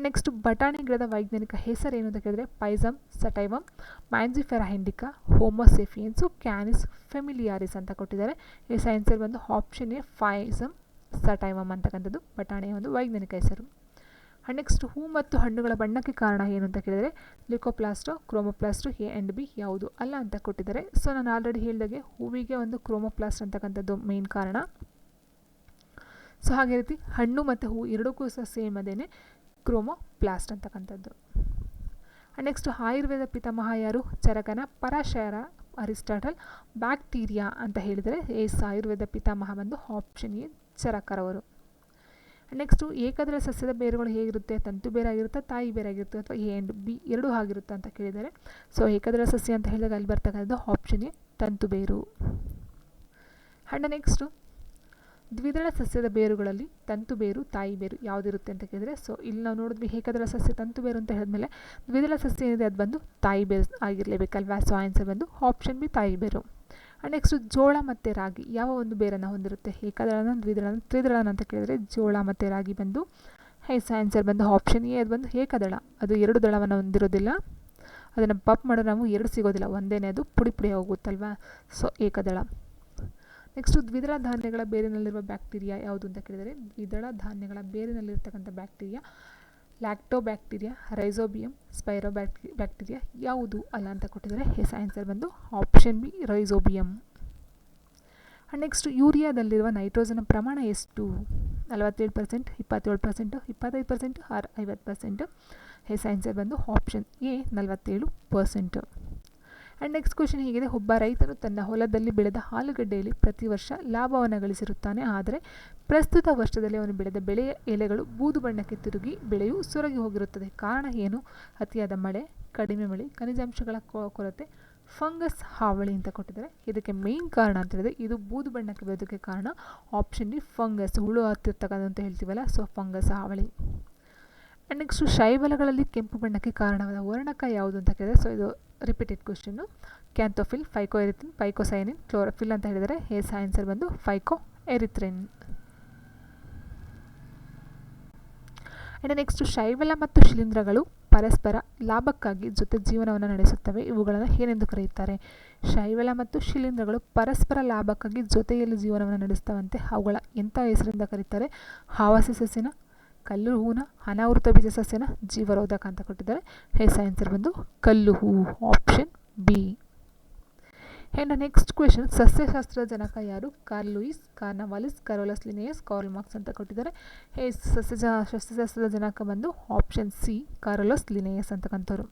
ನೆಕ್ಸ್ಟ್ ಬಟಾಣಿ ಗಿಡದ ವೈಜ್ಞಾನಿಕ ಹೆಸರು ಏನು ಅಂತ ಕೇಳಿದ್ರೆ ಪೈಸಮ್, ಸಟೈವಮ್ ಮ್ಯಾನ್ಸಿಫೆರಾ ಹಿಂಡಿಕಾ ಹೋಮೋಸೆಫಿಯನ್ಸು ಕ್ಯಾನಿಸ್ ಫೆಮಿಲಿಯಾರಿಸ್ ಅಂತ ಕೊಟ್ಟಿದ್ದಾರೆ. ಈ ಸೈನ್ಸಲ್ಲಿ ಒಂದು ಆಪ್ಷನ್ ಎ, ಫೈಸಮ್, ಸಟೈವಮ್ ಅಂತಕ್ಕಂಥದ್ದು ಬಟಾಣಿಯ ಒಂದು ವೈಜ್ಞಾನಿಕ ಹೆಸರು. ನೆಕ್ಸ್ಟ್ ಹೂ ಮತ್ತು ಹಣ್ಣುಗಳ ಬಣ್ಣಕ್ಕೆ ಕಾರಣ ಏನು ಅಂತ ಕೇಳಿದರೆ, leucoplast, chromoplast, A and B ಯಾವುದು ಅಲ್ಲ ಅಂತ ಕೊಟ್ಟಿದ್ದಾರೆ. ಸೊ ನಾನು ಆಲ್ರೆಡಿ ಹೇಳಿದಾಗೆ ಹೂವಿಗೆ ಒಂದು ಕ್ರೋಮೋಪ್ಲಾಸ್ಟ್ ಅಂತಕ್ಕಂಥದ್ದು ಮೇನ್ ಕಾರಣ. ಸೊ ಹಾಗೆ ರೀತಿ ಹಣ್ಣು ಮತ್ತು ಹೂ ಎರಡಕ್ಕೂ ಸಹ ಸೇಮ್ ಅದೇನೆ ಕ್ರೋಮೋಪ್ಲಾಸ್ಟ್ ಅಂತಕ್ಕಂಥದ್ದು. ನೆಕ್ಸ್ಟ್ ಆಯುರ್ವೇದ ಪಿತಾಮಹ ಯಾರು? ಚರಕನ ಪರಾಶರ ಅರಿಸ್ಟಾಟಲ್ ಬ್ಯಾಕ್ಟೀರಿಯಾ ಅಂತ ಹೇಳಿದರೆ ಎಸ್ ಆಯುರ್ವೇದ ಪಿತಾಮಹ ಬಂದು, ಆಪ್ಷನ್ ಎ, ಚರಕರವರು. ನೆಕ್ಸ್ಟು ಏಕದಳ ಸಸ್ಯದ ಬೇರುಗಳು ಹೇಗಿರುತ್ತೆ? ತಂತು ಬೇರಾಗಿರುತ್ತೆ ತಾಯಿ ಬೇರಾಗಿರುತ್ತೆ ಅಥವಾ ಎ ಆ್ಯಂಡ್ ಬಿ ಎರಡೂ ಆಗಿರುತ್ತೆ ಅಂತ ಕೇಳಿದ್ದಾರೆ. ಸೊ ಏಕದಳ ಸಸ್ಯ ಅಂತ ಹೇಳಿದಾಗ ಅಲ್ಲಿ ಬರ್ತಕ್ಕಂಥದ್ದು ಆಪ್ಷನ್ ಎ ತಂತು ಬೇರು. ಆ್ಯಂಡ್ ನೆಕ್ಸ್ಟು ದ್ವಿದಳ ಸಸ್ಯದ ಬೇರುಗಳಲ್ಲಿ ತಂತು ಬೇರು, ತಾಯಿ ಬೇರು ಯಾವುದಿರುತ್ತೆ ಅಂತ ಕೇಳಿದರೆ ಸೊ ಇಲ್ಲಿ ನಾವು ನೋಡಿದ್ವಿ ಏಕದಳ ಸಸ್ಯ, ತಂತು ಬೇರು ಅಂತ ಹೇಳಿದ್ಮೇಲೆ ದ್ವಿದಳ ಸಸ್ಯ ಏನಿದೆ, ಅದು ಬಂದು ತಾಯಿ ಬೇರು ಆಗಿರಲೇಬೇಕಲ್ವಾ? ಸೊ ಆನ್ಸರ್ ಬಂದು ಆಪ್ಷನ್ ಬಿ ತಾಯಿ ಬೇರು. ನೆಕ್ಸ್ಟು ಜೋಳ ಮತ್ತು ರಾಗಿ, ಯಾವ ಒಂದು ಬೇರನ್ನು ಹೊಂದಿರುತ್ತೆ? ಏಕದಳನ, ದ್ವಿದಳನ, ತ್ರಿದಳನ ಅಂತ ಕೇಳಿದರೆ ಜೋಳ ಮತ್ತು ರಾಗಿ ಬಂದು ಹೈಸ್ ಆನ್ಸರ್ ಬಂದು ಆಪ್ಷನ್ ಎ, ಅದು ಬಂದು ಏಕದಳ. ಅದು ಎರಡು ದಳವನ್ನು ಹೊಂದಿರೋದಿಲ್ಲ. ಅದನ್ನು ಪಪ್ ಮಾಡೋ ನಾವು ಎರಡು ಸಿಗೋದಿಲ್ಲ. ಒಂದೇನೇ ಅದು ಪುಡಿ ಪುಡಿ ಹೋಗುತ್ತಲ್ವಾ? ಸೊ, ಏಕದಳ. ನೆಕ್ಸ್ಟು ದ್ವಿದಳ ಧಾನ್ಯಗಳ ಬೇರಿನಲ್ಲಿರುವ ಬ್ಯಾಕ್ಟೀರಿಯಾ ಯಾವುದು ಅಂತ ಕೇಳಿದರೆ, ದ್ವಿದಳ ಧಾನ್ಯಗಳ ಬೇರಿನಲ್ಲಿರ್ತಕ್ಕಂಥ ಬ್ಯಾಕ್ಟೀರಿಯಾ ಲ್ಯಾಕ್ಟೋಬ್ಯಾಕ್ಟೀರಿಯಾ ರೈಸೋಬಿಯಂ ಸ್ಪೈರೋ ಬ್ಯಾಕ್ಟಿ ಬ್ಯಾಕ್ಟೀರಿಯಾ ಯಾವುದು ಅಲ್ಲ ಅಂತ ಕೊಟ್ಟಿದ್ದಾರೆ. ಎಸ್, ಆನ್ಸರ್ ಬಂದು option B, rhizobium. And next ಯೂರಿಯಾದಲ್ಲಿರುವ nitrogen ಪ್ರಮಾಣ ಎಷ್ಟು? ನಲವತ್ತೇಳು ಪರ್ಸೆಂಟ್, ಇಪ್ಪತ್ತೇಳು ಪರ್ಸೆಂಟು, ಇಪ್ಪತ್ತೈದು ಪರ್ಸೆಂಟ್, ಆರ್ ಐವತ್ತು ಪರ್ಸೆಂಟು. ಎಸ್, ಆನ್ಸರ್ ಬಂದು ಆಪ್ಷನ್ ಎ, ನಲವತ್ತೇಳು ಪರ್ಸೆಂಟು. ಆ್ಯಂಡ್ ನೆಕ್ಸ್ಟ್ ಕ್ವಶನ್ ಹೀಗಿದೆ. ಒಬ್ಬ ರೈತನು ತನ್ನ ಹೊಲದಲ್ಲಿ ಬೆಳೆದ ಆಲೂಗಡ್ಡೆಯಲ್ಲಿ ಪ್ರತಿ ವರ್ಷ ಲಾಭವನ್ನು ಗಳಿಸಿರುತ್ತಾನೆ. ಆದರೆ ಪ್ರಸ್ತುತ ವರ್ಷದಲ್ಲಿ ಅವನು ಬೆಳೆದ ಬೆಳೆಯ ಎಲೆಗಳು ಬೂದು ಬಣ್ಣಕ್ಕೆ ತಿರುಗಿ ಬೆಳೆಯು ಸೊರಗಿ ಹೋಗಿರುತ್ತದೆ. ಕಾರಣ ಏನು? ಅತಿಯಾದ ಮಳೆ, ಕಡಿಮೆ ಮಳೆ, ಖನಿಜಾಂಶಗಳ ಕೊರತೆ, ಫಂಗಸ್ ಹಾವಳಿ ಅಂತ ಕೊಟ್ಟಿದ್ದಾರೆ. ಇದಕ್ಕೆ ಮೇನ್ ಕಾರಣ ಅಂತ ಹೇಳಿದ್ರೆ ಇದು ಬೂದು ಬಣ್ಣಕ್ಕೆ ಬರೋದಕ್ಕೆ ಕಾರಣ ಆಪ್ಷನ್ ಡಿ ಫಂಗಸ್. ಹುಳು ಹತ್ತಿರ್ತಕ್ಕಂಥ ಹೇಳ್ತೀವಲ್ಲ ಸೊ ಫಂಗಸ್ ಹಾವಳಿ. ಆ್ಯಂಡ್ ನೆಕ್ಸ್ಟು ಶೈವಲಗಳಲ್ಲಿ ಕೆಂಪು ಬಣ್ಣಕ್ಕೆ ಕಾರಣವಾದ ವರ್ಣಕ ಯಾವುದು ಅಂತ ಕೇಳಿದರೆ ಸೊ ಇದು repeated question xanthophyll phycoerythrin phycocyanin chlorophyll ಅಂತ ಹೇಳಿದರೆ ಹೇಸ್ ಆನ್ಸರ್ ಬಂದು ಫೈಕೋ ಎರಿಥ್ರಿನ್ ಆ್ಯಂಡ್ ನೆಕ್ಸ್ಟು ಶೈವಲ ಮತ್ತು ಶಿಲೀಂಧ್ರಗಳು ಪರಸ್ಪರ ಲಾಭಕ್ಕಾಗಿ ಜೊತೆ ಜೀವನವನ್ನು ನಡೆಸುತ್ತವೆ. ಇವುಗಳನ್ನು ಏನೆಂದು ಕರೆಯುತ್ತಾರೆ? ಶೈವಲ ಮತ್ತು ಶಿಲೀಂಧ್ರಗಳು ಪರಸ್ಪರ ಲಾಭಕ್ಕಾಗಿ ಜೊತೆಯಲ್ಲಿ ಜೀವನವನ್ನು ನಡೆಸ್ತವಂತೆ ಅವುಗಳ ಎಂಥ ಹೆಸರಿಂದ ಕರೀತಾರೆ? ಹಾವಾಸಿ ಕಲ್ಲು ಹೂವಿನ ಅನಾವೃತ ಬೀಜ ಸಸ್ಯನ ಜೀವರೋಧಕ ಅಂತ ಕೊಟ್ಟಿದ್ದಾರೆ. ಎಸ್ ಆನ್ಸರ್ ಬಂದು ಕಲ್ಲು ಹೂ option B and next question ಸಸ್ಯಶಾಸ್ತ್ರದ ಜನಕ ಯಾರು? Carl Lewis Cornwallis Carolus Linnaeus Karl Marx ಅಂತ ಕೊಟ್ಟಿದ್ದಾರೆ. ಹೇ ಸಸ್ಯ ಸಸ್ಯಶಾಸ್ತ್ರದ ಜನಕ ಬಂದು ಆಪ್ಷನ್ ಸಿ ಕಾರೋಲಸ್ ಲಿನಿಯಸ್ ಅಂತಕ್ಕಂಥವ್ರು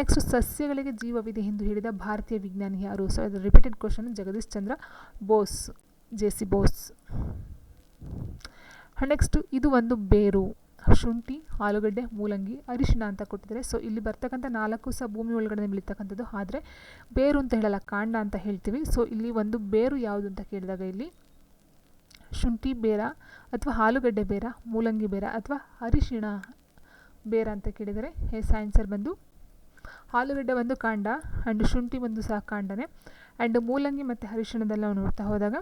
ನೆಕ್ಸ್ಟ್ ಸಸ್ಯಗಳಿಗೆ ಜೀವವಿದೆ ಎಂದು ಹೇಳಿದ ಭಾರತೀಯ ವಿಜ್ಞಾನಿ ಯಾರು? ಸೊ ಇದು repeated question Jagadish Chandra Bose J C Bose next ಇದು ಒಂದು ಬೇರು, ಶುಂಠಿ, ಆಲೂಗಡ್ಡೆ, ಮೂಲಂಗಿ, ಅರಿಶಿನ ಅಂತ ಕೊಟ್ಟಿದ್ದಾರೆ. ಸೊ ಇಲ್ಲಿ ಬರ್ತಕ್ಕಂಥ ನಾಲ್ಕು ಸಹ ಭೂಮಿ ಒಳಗಡೆ ಬೆಳೀತಕ್ಕಂಥದ್ದು ಆದರೆ, ಬೇರು ಅಂತ ಹೇಳಲ್ಲ, ಕಾಂಡ ಅಂತ ಹೇಳ್ತೀವಿ. ಸೊ ಇಲ್ಲಿ ಒಂದು ಬೇರು ಯಾವುದು ಅಂತ ಕೇಳಿದಾಗ ಇಲ್ಲಿ ಶುಂಠಿ ಬೇರ ಅಥವಾ ಆಲೂಗಡ್ಡೆ ಬೇರ, ಮೂಲಂಗಿ ಬೇರ ಅಥವಾ ಅರಿಶಿಣ ಬೇರ ಅಂತ ಕೇಳಿದರೆ ಎಸ್ ಆನ್ಸರ್ ಬಂದು ಆಲೂಗಡ್ಡೆ ಒಂದು ಕಾಂಡ ಆ್ಯಂಡ್ ಶುಂಠಿ ಒಂದು ಸಹ ಕಾಂಡನೇ. ಆ್ಯಂಡ್ ಮೂಲಂಗಿ ಮತ್ತು ಅರಿಶಿಣದೆಲ್ಲ ನೋಡ್ತಾ ಹೋದಾಗ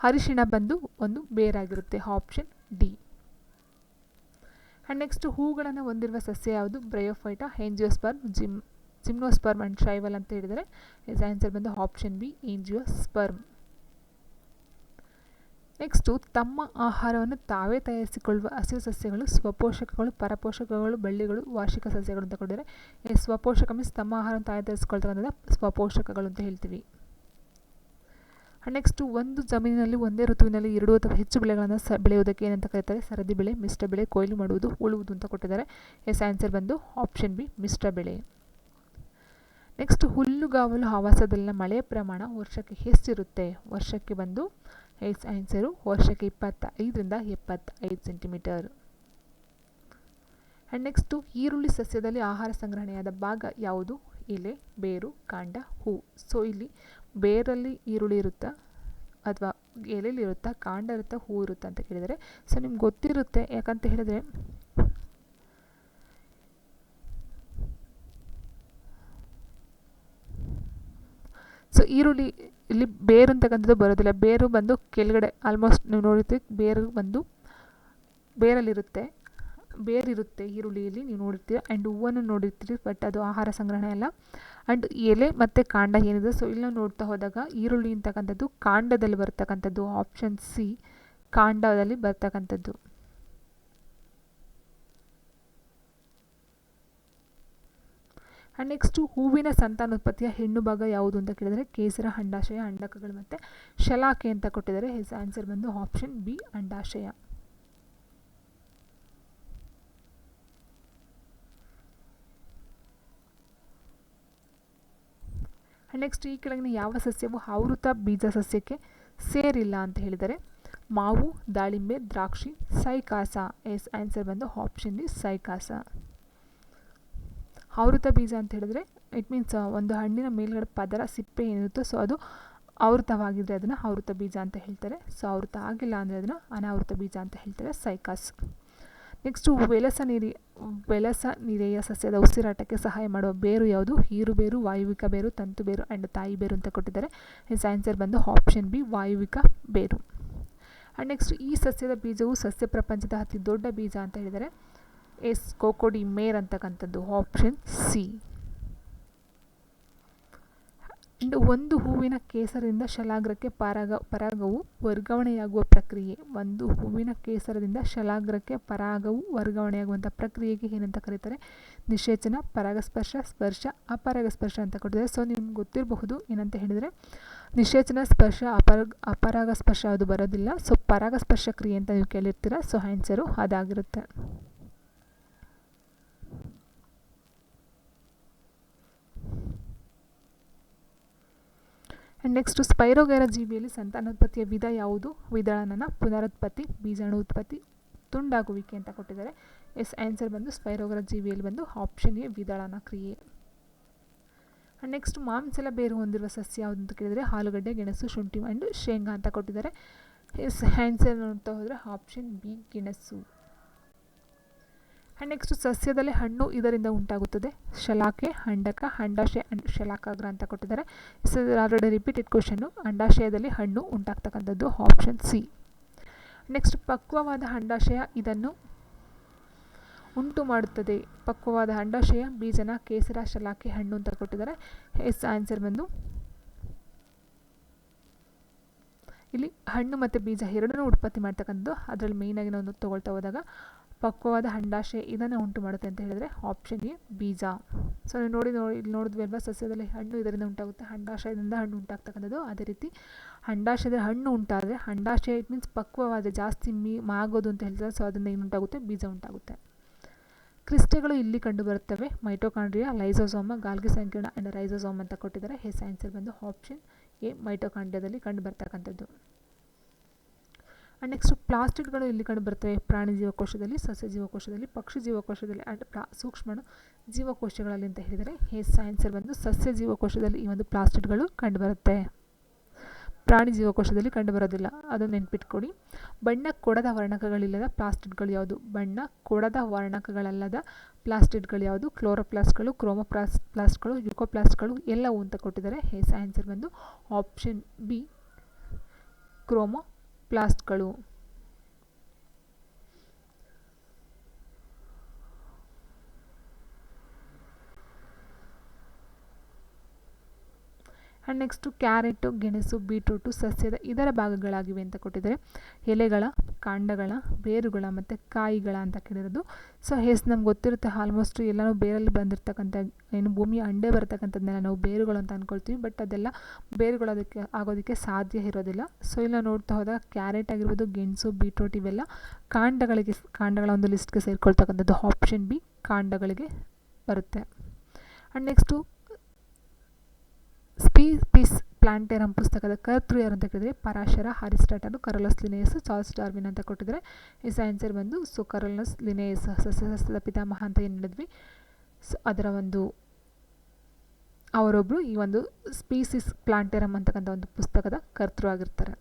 ಅರಿಶಿಣ ಬಂದು ಒಂದು ಬೇರಾಗಿರುತ್ತೆ ಆಪ್ಷನ್ ಡಿ ಆ್ಯಂಡ್ ನೆಕ್ಸ್ಟ್ ಹೂಗಳನ್ನು ಹೊಂದಿರುವ ಸಸ್ಯ ಯಾವುದು? Bryophyta angiosperm gym gymnosperm and ಶೈವಲ್ ಅಂತ ಹೇಳಿದರೆ ಇಸ್ ಆನ್ಸರ್ ಬಂದು ಆಪ್ಷನ್ ಬಿ ಏಂಜಿಯೋಸ್ಪರ್ಮ್ ನೆಕ್ಸ್ಟು ತಮ್ಮ ಆಹಾರವನ್ನು ತಾವೇ ತಯಾರಿಸಿಕೊಳ್ಳುವ ಹಸಿರು ಸಸ್ಯಗಳು, ಸ್ವಪೋಷಕಗಳು, ಪರಪೋಷಕಗಳು, ಬಳ್ಳಿಗಳು, ವಾರ್ಷಿಕ ಸಸ್ಯಗಳು ಅಂತ ಕೊಟ್ಟಿದ್ದಾರೆ. ಸ್ವಪೋಷಕ ಮೀನ್ಸ್ ತಮ್ಮ ಆಹಾರವನ್ನು ತಾವೇ ತಯಾರಿಸಿಕೊಳ್ತಕ್ಕಂಥ ಸ್ವಪೋಷಕಗಳು ಅಂತ ಹೇಳ್ತೀವಿ. ನೆಕ್ಸ್ಟು ಒಂದು ಜಮೀನಿನಲ್ಲಿ ಒಂದೇ ಋತುವಿನಲ್ಲಿ ಎರಡು ಅಥವಾ ಹೆಚ್ಚು ಬೆಳೆಗಳನ್ನು ಸ, ಬೆಳೆಯುವುದಕ್ಕೆ ಏನಂತ ಕರೀತಾರೆ? ಸರದಿ ಬೆಳೆ, ಮಿಶ್ರ ಬೆಳೆ, ಕೊಯ್ಲು ಮಾಡುವುದು, ಉಳುವುದು ಅಂತ ಕೊಟ್ಟಿದ್ದಾರೆ. ಎಸ್ ಆನ್ಸರ್ ಬಂದು ಆಪ್ಷನ್ ಬಿ, ಮಿಶ್ರ ಬೆಳೆ. ನೆಕ್ಸ್ಟ್ ಹುಲ್ಲುಗಾವಲು ಆವಾಸದಲ್ಲಿನ ಮಳೆಯ ಪ್ರಮಾಣ ವರ್ಷಕ್ಕೆ ಎಷ್ಟಿರುತ್ತೆ ವರ್ಷಕ್ಕೆ ಬಂದು ಎಸ್ ಆನ್ಸರು ವರ್ಷಕ್ಕೆ ಇಪ್ಪತ್ತೈದರಿಂದ ಎಪ್ಪತ್ತೈದು ಸೆಂಟಿಮೀಟರ್. ಆ್ಯಂಡ್ ನೆಕ್ಸ್ಟು ಈರುಳ್ಳಿ ಸಸ್ಯದಲ್ಲಿ ಆಹಾರ ಸಂಗ್ರಹಣೆಯಾದ ಭಾಗ ಯಾವುದು? ಎಲೆ, ಬೇರು, ಕಾಂಡ, ಹೂ. ಸೊ ಇಲ್ಲಿ ಬೇರಲ್ಲಿ ಈರುಳ್ಳಿ ಇರುತ್ತಾ? ಅಥವಾ ಎಲೆಲಿರುತ್ತಾ ಇರುತ್ತಾ? ಕಾಂಡ ಇರುತ್ತಾ? ಹೂ ಇರುತ್ತಾ ಅಂತ ಕೇಳಿದರೆ ಸೊ ನಿಮ್ಗೆ ಗೊತ್ತಿರುತ್ತೆ. ಯಾಕಂತ ಹೇಳಿದರೆ, ಸೊ ಈರುಳ್ಳಿ ಇಲ್ಲಿ ಬೇರು ಅಂತಕ್ಕಂಥದ್ದು ಬರೋದಿಲ್ಲ. ಬೇರು ಬಂದು ಕೆಳಗಡೆ ಆಲ್ಮೋಸ್ಟ್ ನೀವು ನೋಡಿರ್ತೀವಿ ಬೇರು ಬಂದು ಬೇರಲ್ಲಿರುತ್ತೆ. ಬೇರಿರುತ್ತೆ ಈರುಳ್ಳಿಯಲ್ಲಿ, ನೀವು ನೋಡಿರ್ತೀರ. ಆ್ಯಂಡ್ ಹೂವನ್ನು ನೋಡಿರ್ತೀರಿ ಬಟ್ ಅದು ಆಹಾರ ಸಂಗ್ರಹಣೆ ಅಲ್ಲ. ಆ್ಯಂಡ್ ಎಲೆ ಮತ್ತು ಕಾಂಡ ಏನಿದೆ ಸೊ ಇಲ್ಲಿ ನೋಡ್ತಾ ಹೋದಾಗ ಈರುಳ್ಳಿ ಅಂತಕ್ಕಂಥದ್ದು, ಕಾಂಡದಲ್ಲಿ ಬರ್ತಕ್ಕಂಥದ್ದು ಆಪ್ಷನ್ ಸಿ ಕಾಂಡದಲ್ಲಿ ಬರ್ತಕ್ಕಂಥದ್ದು. ಆ್ಯಂಡ್ ನೆಕ್ಸ್ಟು ಹೂವಿನ ಸಂತಾನೋತ್ಪತ್ತಿಯ ಹೆಣ್ಣು ಭಾಗ ಯಾವುದು ಅಂತ ಕೇಳಿದರೆ, ಕೇಸರ, ಅಂಡಾಶಯ, ಅಂಡಕಗಳು ಮತ್ತು ಶಲಾಕೆ ಅಂತ ಕೊಟ್ಟಿದ್ದಾರೆ. ಹಿಸ್ ಆನ್ಸರ್ ಬಂದು ಆಪ್ಷನ್ ಬಿ ಅಂಡಾಶಯ. ನೆಕ್ಸ್ಟ್ ಈ ಕೆಳಗಿನ ಯಾವ ಸಸ್ಯವು ಆವೃತ ಬೀಜ ಸಸ್ಯಕ್ಕೆ ಸೇರಿಲ್ಲ ಅಂತ ಹೇಳಿದರೆ, ಮಾವು, ದಾಳಿಂಬೆ, ದ್ರಾಕ್ಷಿ, ಸೈಕಾಸ, ಎಸ್ ಆನ್ಸರ್ ಬಂದು ಆಪ್ಷನ್ ಡಿ ಸೈಕಾಸ. ಆವೃತ ಬೀಜ ಅಂತ ಹೇಳಿದ್ರೆ ಇಟ್ ಮೀನ್ಸ್ ಒಂದು ಹಣ್ಣಿನ ಮೇಲ್ಗಡೆ ಪದರ ಸಿಪ್ಪೆ ಏನಿರುತ್ತೋ ಸೊ ಅದು ಆವೃತವಾಗಿದ್ದರೆ ಅದನ್ನು ಆವೃತ ಬೀಜ ಅಂತ ಹೇಳ್ತಾರೆ. ಸೊ ಆವೃತ ಆಗಿಲ್ಲ ಅಂದರೆ ಅದನ್ನು ಅನಾವೃತ ಬೀಜ ಅಂತ ಹೇಳ್ತಾರೆ ಸೈಕಾಸ್. ನೆಕ್ಸ್ಟು ವೆಲಸ ನೀರಿ ವೆಲಸ ನೀರೆಯ ಸಸ್ಯದ ಉಸಿರಾಟಕ್ಕೆ ಸಹಾಯ ಮಾಡುವ ಬೇರು ಯಾವುದು? ಹೀರು ಬೇರು, ವಾಯುವಿಕ ಬೇರು, ತಂತು ಬೇರು ಆ್ಯಂಡ್ ತಾಯಿ ಬೇರು ಅಂತ ಕೊಟ್ಟಿದ್ದಾರೆ. ಇಸ್ ಆನ್ಸರ್ ಬಂದು ಆಪ್ಷನ್ ಬಿ, ವಾಯುವಿಕ ಬೇರು. ಆ್ಯಂಡ್ ನೆಕ್ಸ್ಟ್ ಈ ಸಸ್ಯದ ಬೀಜವು ಸಸ್ಯ ಪ್ರಪಂಚದ ಅತಿ ದೊಡ್ಡ ಬೀಜ ಅಂತ ಹೇಳಿದರೆ, ಎಸ್, ಕೋಕೋಡಿ ಮೇರ್ ಅಂತಕ್ಕಂಥದ್ದು ಆಪ್ಷನ್ ಸಿ. ಒಂದು ಹೂವಿನ ಕೇಸರದಿಂದ ಶಲಾಗ್ರಕ್ಕೆ ಪರಾಗ, ಪರಾಗವು ವರ್ಗಾವಣೆಯಾಗುವ ಪ್ರಕ್ರಿಯೆ. ಒಂದು ಹೂವಿನ ಕೇಸರದಿಂದ ಶಲಾಗ್ರಕ್ಕೆ ಪರಾಗವು ವರ್ಗಾವಣೆಯಾಗುವಂಥ ಪ್ರಕ್ರಿಯೆಗೆ ಏನಂತ ಕರೀತಾರೆ? ನಿಷೇಚನ, ಪರಾಗಸ್ಪರ್ಶ, ಸ್ಪರ್ಶ, ಅಪರಾಗಸ್ಪರ್ಶ ಅಂತ ಕೊಟ್ಟಿದ್ದಾರೆ ಸೊ ನಿಮ್ಗೆ ಗೊತ್ತಿರಬಹುದು ಏನಂತ ಹೇಳಿದರೆ, ನಿಷೇಚನ, ಸ್ಪರ್ಶ, ಅಪರ, ಅಪರಾಗಸ್ಪರ್ಶ ಅದು ಬರೋದಿಲ್ಲ. ಸೊ ಪರಾಗಸ್ಪರ್ಶ ಕ್ರಿಯೆ ಅಂತ ನೀವು ಕೇಳಿರ್ತೀರ. ಸೊ ಆನ್ಸರು ಅದಾಗಿರುತ್ತೆ. ಆ್ಯಂಡ್ ನೆಕ್ಸ್ಟು ಸ್ಪೈರೋಗೈರ ಜೀವಿಯಲ್ಲಿ ಸಂತಾನೋತ್ಪತ್ತಿಯ ವಿಧ ಯಾವುದು? ವಿದಳನನ ಪುನರುತ್ಪತ್ತಿ ಬೀಜಾಣು ಉತ್ಪತ್ತಿ ತುಂಡಾಗುವಿಕೆ ಅಂತ ಕೊಟ್ಟಿದ್ದಾರೆ. ಎಸ್ ಆನ್ಸರ್ ಬಂದು ಸ್ಪೈರೋಗರ ಜೀವಿಯಲ್ಲಿ ಬಂದು ಆಪ್ಷನ್ ಎ ವಿದಳನ ಕ್ರಿಯೆ. ಆ್ಯಂಡ್ ನೆಕ್ಸ್ಟ್ ಮಾಂಸಲ ಬೇರು ಹೊಂದಿರುವ ಸಸ್ಯ ಯಾವುದು ಅಂತ ಕೇಳಿದರೆ ಆಲೂಗಡ್ಡೆ ಗೆಣಸು, ಶುಂಠಿ ಆ್ಯಂಡ್ ಶೇಂಗಾ ಅಂತ ಕೊಟ್ಟಿದ್ದಾರೆ. ಎಸ್ ಆನ್ಸರ್ ನೋಡ್ತಾ ಹೋದರೆ ಆಪ್ಷನ್ ಬಿ ಗೆಣಸು. ಆ್ಯಂಡ್ ನೆಕ್ಸ್ಟ್ ಸಸ್ಯದಲ್ಲಿ ಹಣ್ಣು ಇದರಿಂದ ಉಂಟಾಗುತ್ತದೆ. ಶಲಾಕೆ ಅಂಡಕ ಅಂಡಾಶಯ ಅಂಡ್ ಶಲಾಕಾಗ್ರ ಅಂತ ಕೊಟ್ಟಿದ್ದಾರೆ. ಇಸ್ ಆಲ್ರೆಡಿ ರಿಪೀಟೆಡ್ ಕ್ವಶನ್ನು ಅಂಡಾಶಯದಲ್ಲಿ ಹಣ್ಣು ಉಂಟಾಗ್ತಕ್ಕಂಥದ್ದು ಆಪ್ಷನ್ ಸಿ ನೆಕ್ಸ್ಟ್ ಪಕ್ವವಾದ ಅಂಡಾಶಯ ಇದನ್ನು ಉಂಟು ಮಾಡುತ್ತದೆ. ಪಕ್ವವಾದ ಅಂಡಾಶಯ ಬೀಜನ ಕೇಸರ ಶಲಾಕೆ ಹಣ್ಣು ಅಂತ ಕೊಟ್ಟಿದ್ದಾರೆ. ಎಸ್ ಆನ್ಸರ್ ಬಂದು ಇಲ್ಲಿ ಹಣ್ಣು ಮತ್ತು ಬೀಜ ಎರಡನ್ನೂ ಉತ್ಪತ್ತಿ ಮಾಡ್ತಕ್ಕಂಥದ್ದು. ಅದರಲ್ಲಿ ಮೇಯ್ನಾಗಿ ನಾವು ತೊಗೊಳ್ತಾ ಹೋದಾಗ ಪಕ್ವವಾದ ಅಂಡಾಶಯ ಇದನ್ನು ಉಂಟು ಮಾಡುತ್ತೆ ಅಂತ ಹೇಳಿದರೆ ಆಪ್ಷನ್ ಎ ಬೀಜ. ಸೊ ನೀವು ನೋಡಿ ನೋಡಿ, ಇಲ್ಲಿ ನೋಡಿದ್ವಿ ಅಲ್ವಾ, ಸಸ್ಯದಲ್ಲಿ ಹಣ್ಣು ಇದರಿಂದ ಉಂಟಾಗುತ್ತೆ. ಅಂಡಾಶಯದಿಂದ ಹಣ್ಣು ಉಂಟಾಗ್ತಕ್ಕಂಥದ್ದು ಅದೇ ರೀತಿ. ಅಂಡಾಶಯದ ಹಣ್ಣು ಉಂಟಾದರೆ ಅಂಡಾಶಯ ಇಟ್ ಮೀನ್ಸ್ ಪಕ್ವವಾದ, ಜಾಸ್ತಿ ಮೀ, ಮಾಗೋದು ಅಂತ ಹೇಳ್ತಾರೆ. ಸೊ ಅದರಿಂದ ಏನು ಉಂಟಾಗುತ್ತೆ? ಬೀಜ ಉಂಟಾಗುತ್ತೆ. ಕ್ರಿಸ್ಟೆಗಳು ಇಲ್ಲಿ ಕಂಡುಬರುತ್ತವೆ. ಮೈಟೋಕಾಂಡ್ರಿಯಾ, ಲೈಸೋಸೋಮ, ಗಾಲ್ಗಿ ಸಂಕೀರ್ಣ ಆ್ಯಂಡ್ ರೈಸೋಸೋಮ್ ಅಂತ ಕೊಟ್ಟಿದ್ದಾರೆ. ಹೆಸ್ ಆನ್ಸರ್ ಬಂದು ಆಪ್ಷನ್ ಎ ಮೈಟೋಕಾಂಡ್ರಿಯಾದಲ್ಲಿ ಕಂಡುಬರ್ತಕ್ಕಂಥದ್ದು. ಆ್ಯಂಡ್ ನೆಕ್ಸ್ಟು ಪ್ಲಾಸ್ಟಿಡ್ಗಳು ಇಲ್ಲಿ ಕಂಡುಬರ್ತವೆ ಪ್ರಾಣಿ ಜೀವಕೋಶದಲ್ಲಿ, ಸಸ್ಯ ಜೀವಕೋಶದಲ್ಲಿ, ಪಕ್ಷಿ ಜೀವಕೋಶದಲ್ಲಿ ಆ್ಯಂಡ್ ಪ್ಲಾ ಸೂಕ್ಷ್ಮ ಜೀವಕೋಶಗಳಲ್ಲಿ ಅಂತ ಹೇಳಿದರೆ, ಹೇ ಸೈನ್ಸರ್ ಬಂದು ಸಸ್ಯ ಜೀವಕೋಶದಲ್ಲಿ ಈ ಒಂದು ಪ್ಲಾಸ್ಟಿಡ್ಗಳು ಕಂಡುಬರುತ್ತೆ ಪ್ರಾಣಿ ಜೀವಕೋಶದಲ್ಲಿ ಕಂಡುಬರೋದಿಲ್ಲ ಅದನ್ನು ನೆನ್ಪಿಟ್ಕೊಡಿ. ಬಣ್ಣ ಕೊಡದ ವರ್ಣಕಗಳಿಲ್ಲದ ಪ್ಲಾಸ್ಟಿಡ್ಗಳು ಯಾವುದು? ಬಣ್ಣ ಕೊಡದ ವರ್ಣಕಗಳಲ್ಲದ ಪ್ಲಾಸ್ಟಿಡ್ಗಳು ಯಾವುದು? ಕ್ಲೋರೋಪ್ಲಾಸ್ಟ್ಗಳು ಕ್ರೋಮೋಪ್ಲಾಸ್ ಪ್ಲಾಸ್ಟ್ಗಳು ಯುಕೋಪ್ಲಾಸ್ಟ್ಗಳು ಎಲ್ಲವೂ ಅಂತ ಕೊಟ್ಟಿದ್ದಾರೆ. ಹೇ ಸೈನ್ಸರ್ ಬಂದು ಆಪ್ಷನ್ ಬಿ ಕ್ರೋಮೋ ಪ್ಲಾಸ್ಟ್ಗಳು ಆ್ಯಂಡ್ ನೆಕ್ಸ್ಟು ಕ್ಯಾರೆಟು ಗೆಣಸು ಬೀಟ್ರೂಟು ಸಸ್ಯದ ಇದರ ಭಾಗಗಳಾಗಿವೆ ಅಂತ ಕೊಟ್ಟಿದ್ದಾರೆ. ಎಲೆಗಳ, ಕಾಂಡಗಳ, ಬೇರುಗಳ ಮತ್ತು ಕಾಯಿಗಳ ಅಂತ ಕೇಳಿರೋದು. ಸೊ ಹೇಸ್ ನಮ್ಗೆ ಗೊತ್ತಿರುತ್ತೆ ಆಲ್ಮೋಸ್ಟ್ ಎಲ್ಲನೂ ಬೇರಲ್ಲಿ ಬಂದಿರತಕ್ಕಂಥ, ಏನು ಭೂಮಿಯ ಅಂಡೆ ಬರ್ತಕ್ಕಂಥದ್ದನ್ನೆಲ್ಲ ನಾವು ಬೇರುಗಳು ಅಂತ ಅಂದ್ಕೊಳ್ತೀವಿ ಬಟ್ ಅದೆಲ್ಲ ಬೇರುಗಳು ಅದಕ್ಕೆ ಆಗೋದಕ್ಕೆ ಸಾಧ್ಯ ಇರೋದಿಲ್ಲ. ಸೊ ಇಲ್ಲ ನೋಡ್ತಾ ಹೋದಾಗ ಕ್ಯಾರೆಟ್ ಆಗಿರ್ಬೋದು, ಗೆಣಸು ಬೀಟ್ರೂಟ್ ಇವೆಲ್ಲ ಕಾಂಡಗಳಿಗೆ, ಕಾಂಡಗಳ ಒಂದು ಲಿಸ್ಟ್ಗೆ ಸೇರಿಕೊಳ್ತಕ್ಕಂಥದ್ದು ಆಪ್ಷನ್ ಬಿ ಕಾಂಡಗಳಿಗೆ ಬರುತ್ತೆ. And next species plantarum ಪುಸ್ತಕದ ಕರ್ತೃ ಯಾರು ಅಂತ ಕೇಳಿದರೆ Parashara Aristotle Carolus Linnaeus, Charles Darwin ಅಂತ ಕೊಟ್ಟಿದ್ದಾರೆ. ಇಸ್ ಆನ್ಸರ್ ಬಂದು ಸೊ ಕರೋಲಸ್ ಲಿನೇಯಸ್ ಸಸ್ಯಶಾಸ್ತ್ರದ ಪಿತಾಮಹ ಅಂತ ಏನು ಹೇಳಿದ್ವಿ? ಸೊ ಅದರ ಒಂದು ಅವರೊಬ್ಬರು ಈ ಒಂದು ಸ್ಪೀಸಿಸ್ ಪ್ಲಾಂಟೇರಮ್ ಅಂತಕ್ಕಂಥ ಒಂದು ಪುಸ್ತಕದ ಕರ್ತೃ ಆಗಿರ್ತಾರೆ.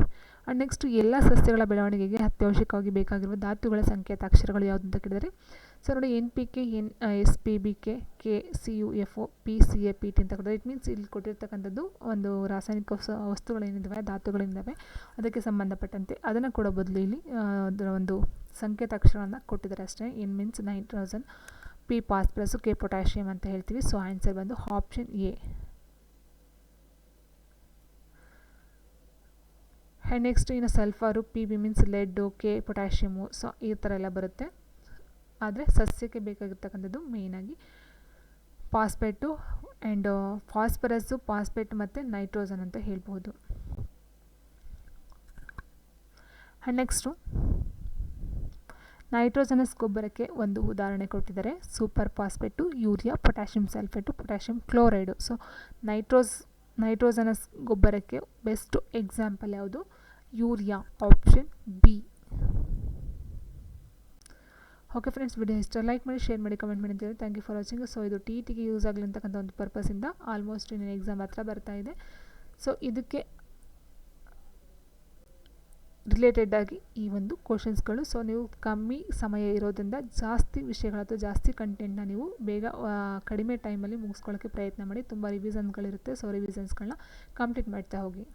ಆ್ಯಂಡ್ ನೆಕ್ಸ್ಟ್ ಎಲ್ಲ ಸಸ್ಯಗಳ ಬೆಳವಣಿಗೆಗೆ ಅತ್ಯವಶ್ಯಕವಾಗಿ ಬೇಕಾಗಿರುವ ಧಾತುಗಳ ಸಂಕೇತ ಅಕ್ಷರಗಳು ಯಾವುದು ಅಂತ ಕೇಳಿದರೆ ಸೊ ನೋಡಿ, N P K, N S P B K K C U F O, P C A, P T ಅಂತ ಕೊಡ್ತಾರೆ. ಇಟ್ ಮೀನ್ಸ್ ಇಲ್ಲಿ ಕೊಟ್ಟಿರ್ತಕ್ಕಂಥದ್ದು ಒಂದು ರಾಸಾಯನಿಕ ವಸ್ತುಗಳೇನಿದ್ದಾವೆ ಧಾತುಗಳಿದ್ದಾವೆ ಅದಕ್ಕೆ ಸಂಬಂಧಪಟ್ಟಂತೆ ಅದನ್ನು ಕೊಡೋ ಬದಲು ಇಲ್ಲಿ ಅದರ ಒಂದು ಸಂಕೇತ ಅಕ್ಷರಗಳನ್ನು ಕೊಟ್ಟಿದ್ದಾರೆ ಅಷ್ಟೇ. N means nitrogen P phosphorus K potassium ಅಂತ ಹೇಳ್ತೀವಿ. ಸೊ ಆನ್ಸರ್ ಬಂದು ಆಪ್ಷನ್ ಎ ಆ್ಯಂಡ್ ನೆಕ್ಸ್ಟ್ ಇನ್ನು sulphur P B means lead K potassium so ಈ ಥರ ಎಲ್ಲ ಬರುತ್ತೆ. ಆದರೆ ಸಸ್ಯಕ್ಕೆ ಬೇಕಾಗಿರ್ತಕ್ಕಂಥದ್ದು ಮೇಯ್ನಾಗಿ ಫಾಸ್ಪೇಟು ಆ್ಯಂಡ್ ಫಾಸ್ಫರಸ್ಸು ಫಾಸ್ಫೇಟ್ ಮತ್ತು ನೈಟ್ರೋಜನ್ ಅಂತ ಹೇಳ್ಬೋದು ಆ್ಯಂಡ್ ನೆಕ್ಸ್ಟು ನೈಟ್ರೋಜನಸ್ ಗೊಬ್ಬರಕ್ಕೆ ಒಂದು ಉದಾಹರಣೆ ಕೊಟ್ಟಿದ್ದಾರೆ. Super phosphate urea potassium sulphate potassium chloride so ನೈಟ್ರೋಸ್ nitrogenous ಗೊಬ್ಬರಕ್ಕೆ ಬೆಸ್ಟ್ ಎಕ್ಸಾಂಪಲ್ ಯಾವುದು? Urea option B okay friends video ಇಷ್ಟ ಲೈಕ್ ಮಾಡಿ ಶೇರ್ ಮಾಡಿ ಕಮೆಂಟ್ ಮಾಡಿ ಅಂತೇಳಿ thank you for watching so ಇದು ಟಿ ಟಿಗೆ ಯೂಸ್ ಆಗಲಿ ಅಂತಕ್ಕಂಥ ಒಂದು ಪರ್ಪಸಿಂದ ಆಲ್ಮೋಸ್ಟ್ ಇನ್ನೇನು ಎಕ್ಸಾಮ್ ಹತ್ರ ಬರ್ತಾ ಇದೆ. ಸೊ ಇದಕ್ಕೆ ರಿಲೇಟೆಡ್ ಆಗಿ ಈ ಒಂದು ಕ್ವಶನ್ಸ್ಗಳು ಸೊ ನೀವು ಕಮ್ಮಿ ಸಮಯ ಇರೋದ್ರಿಂದ ಜಾಸ್ತಿ ವಿಷಯಗಳ ಅಥವಾ ಜಾಸ್ತಿ ಕಂಟೆಂಟ್ನ ನೀವು ಬೇಗ ಕಡಿಮೆ ಟೈಮಲ್ಲಿ ಮುಗಿಸ್ಕೊಳ್ಳೋಕ್ಕೆ ಪ್ರಯತ್ನ ಮಾಡಿ. ತುಂಬ ರಿವಿಸನ್ಗಳಿರುತ್ತೆ ಸೊ ರಿವಿಸನ್ಸ್ಗಳನ್ನ ಕಂಪ್ಲೀಟ್ ಮಾಡ್ತಾ ಹೋಗಿ.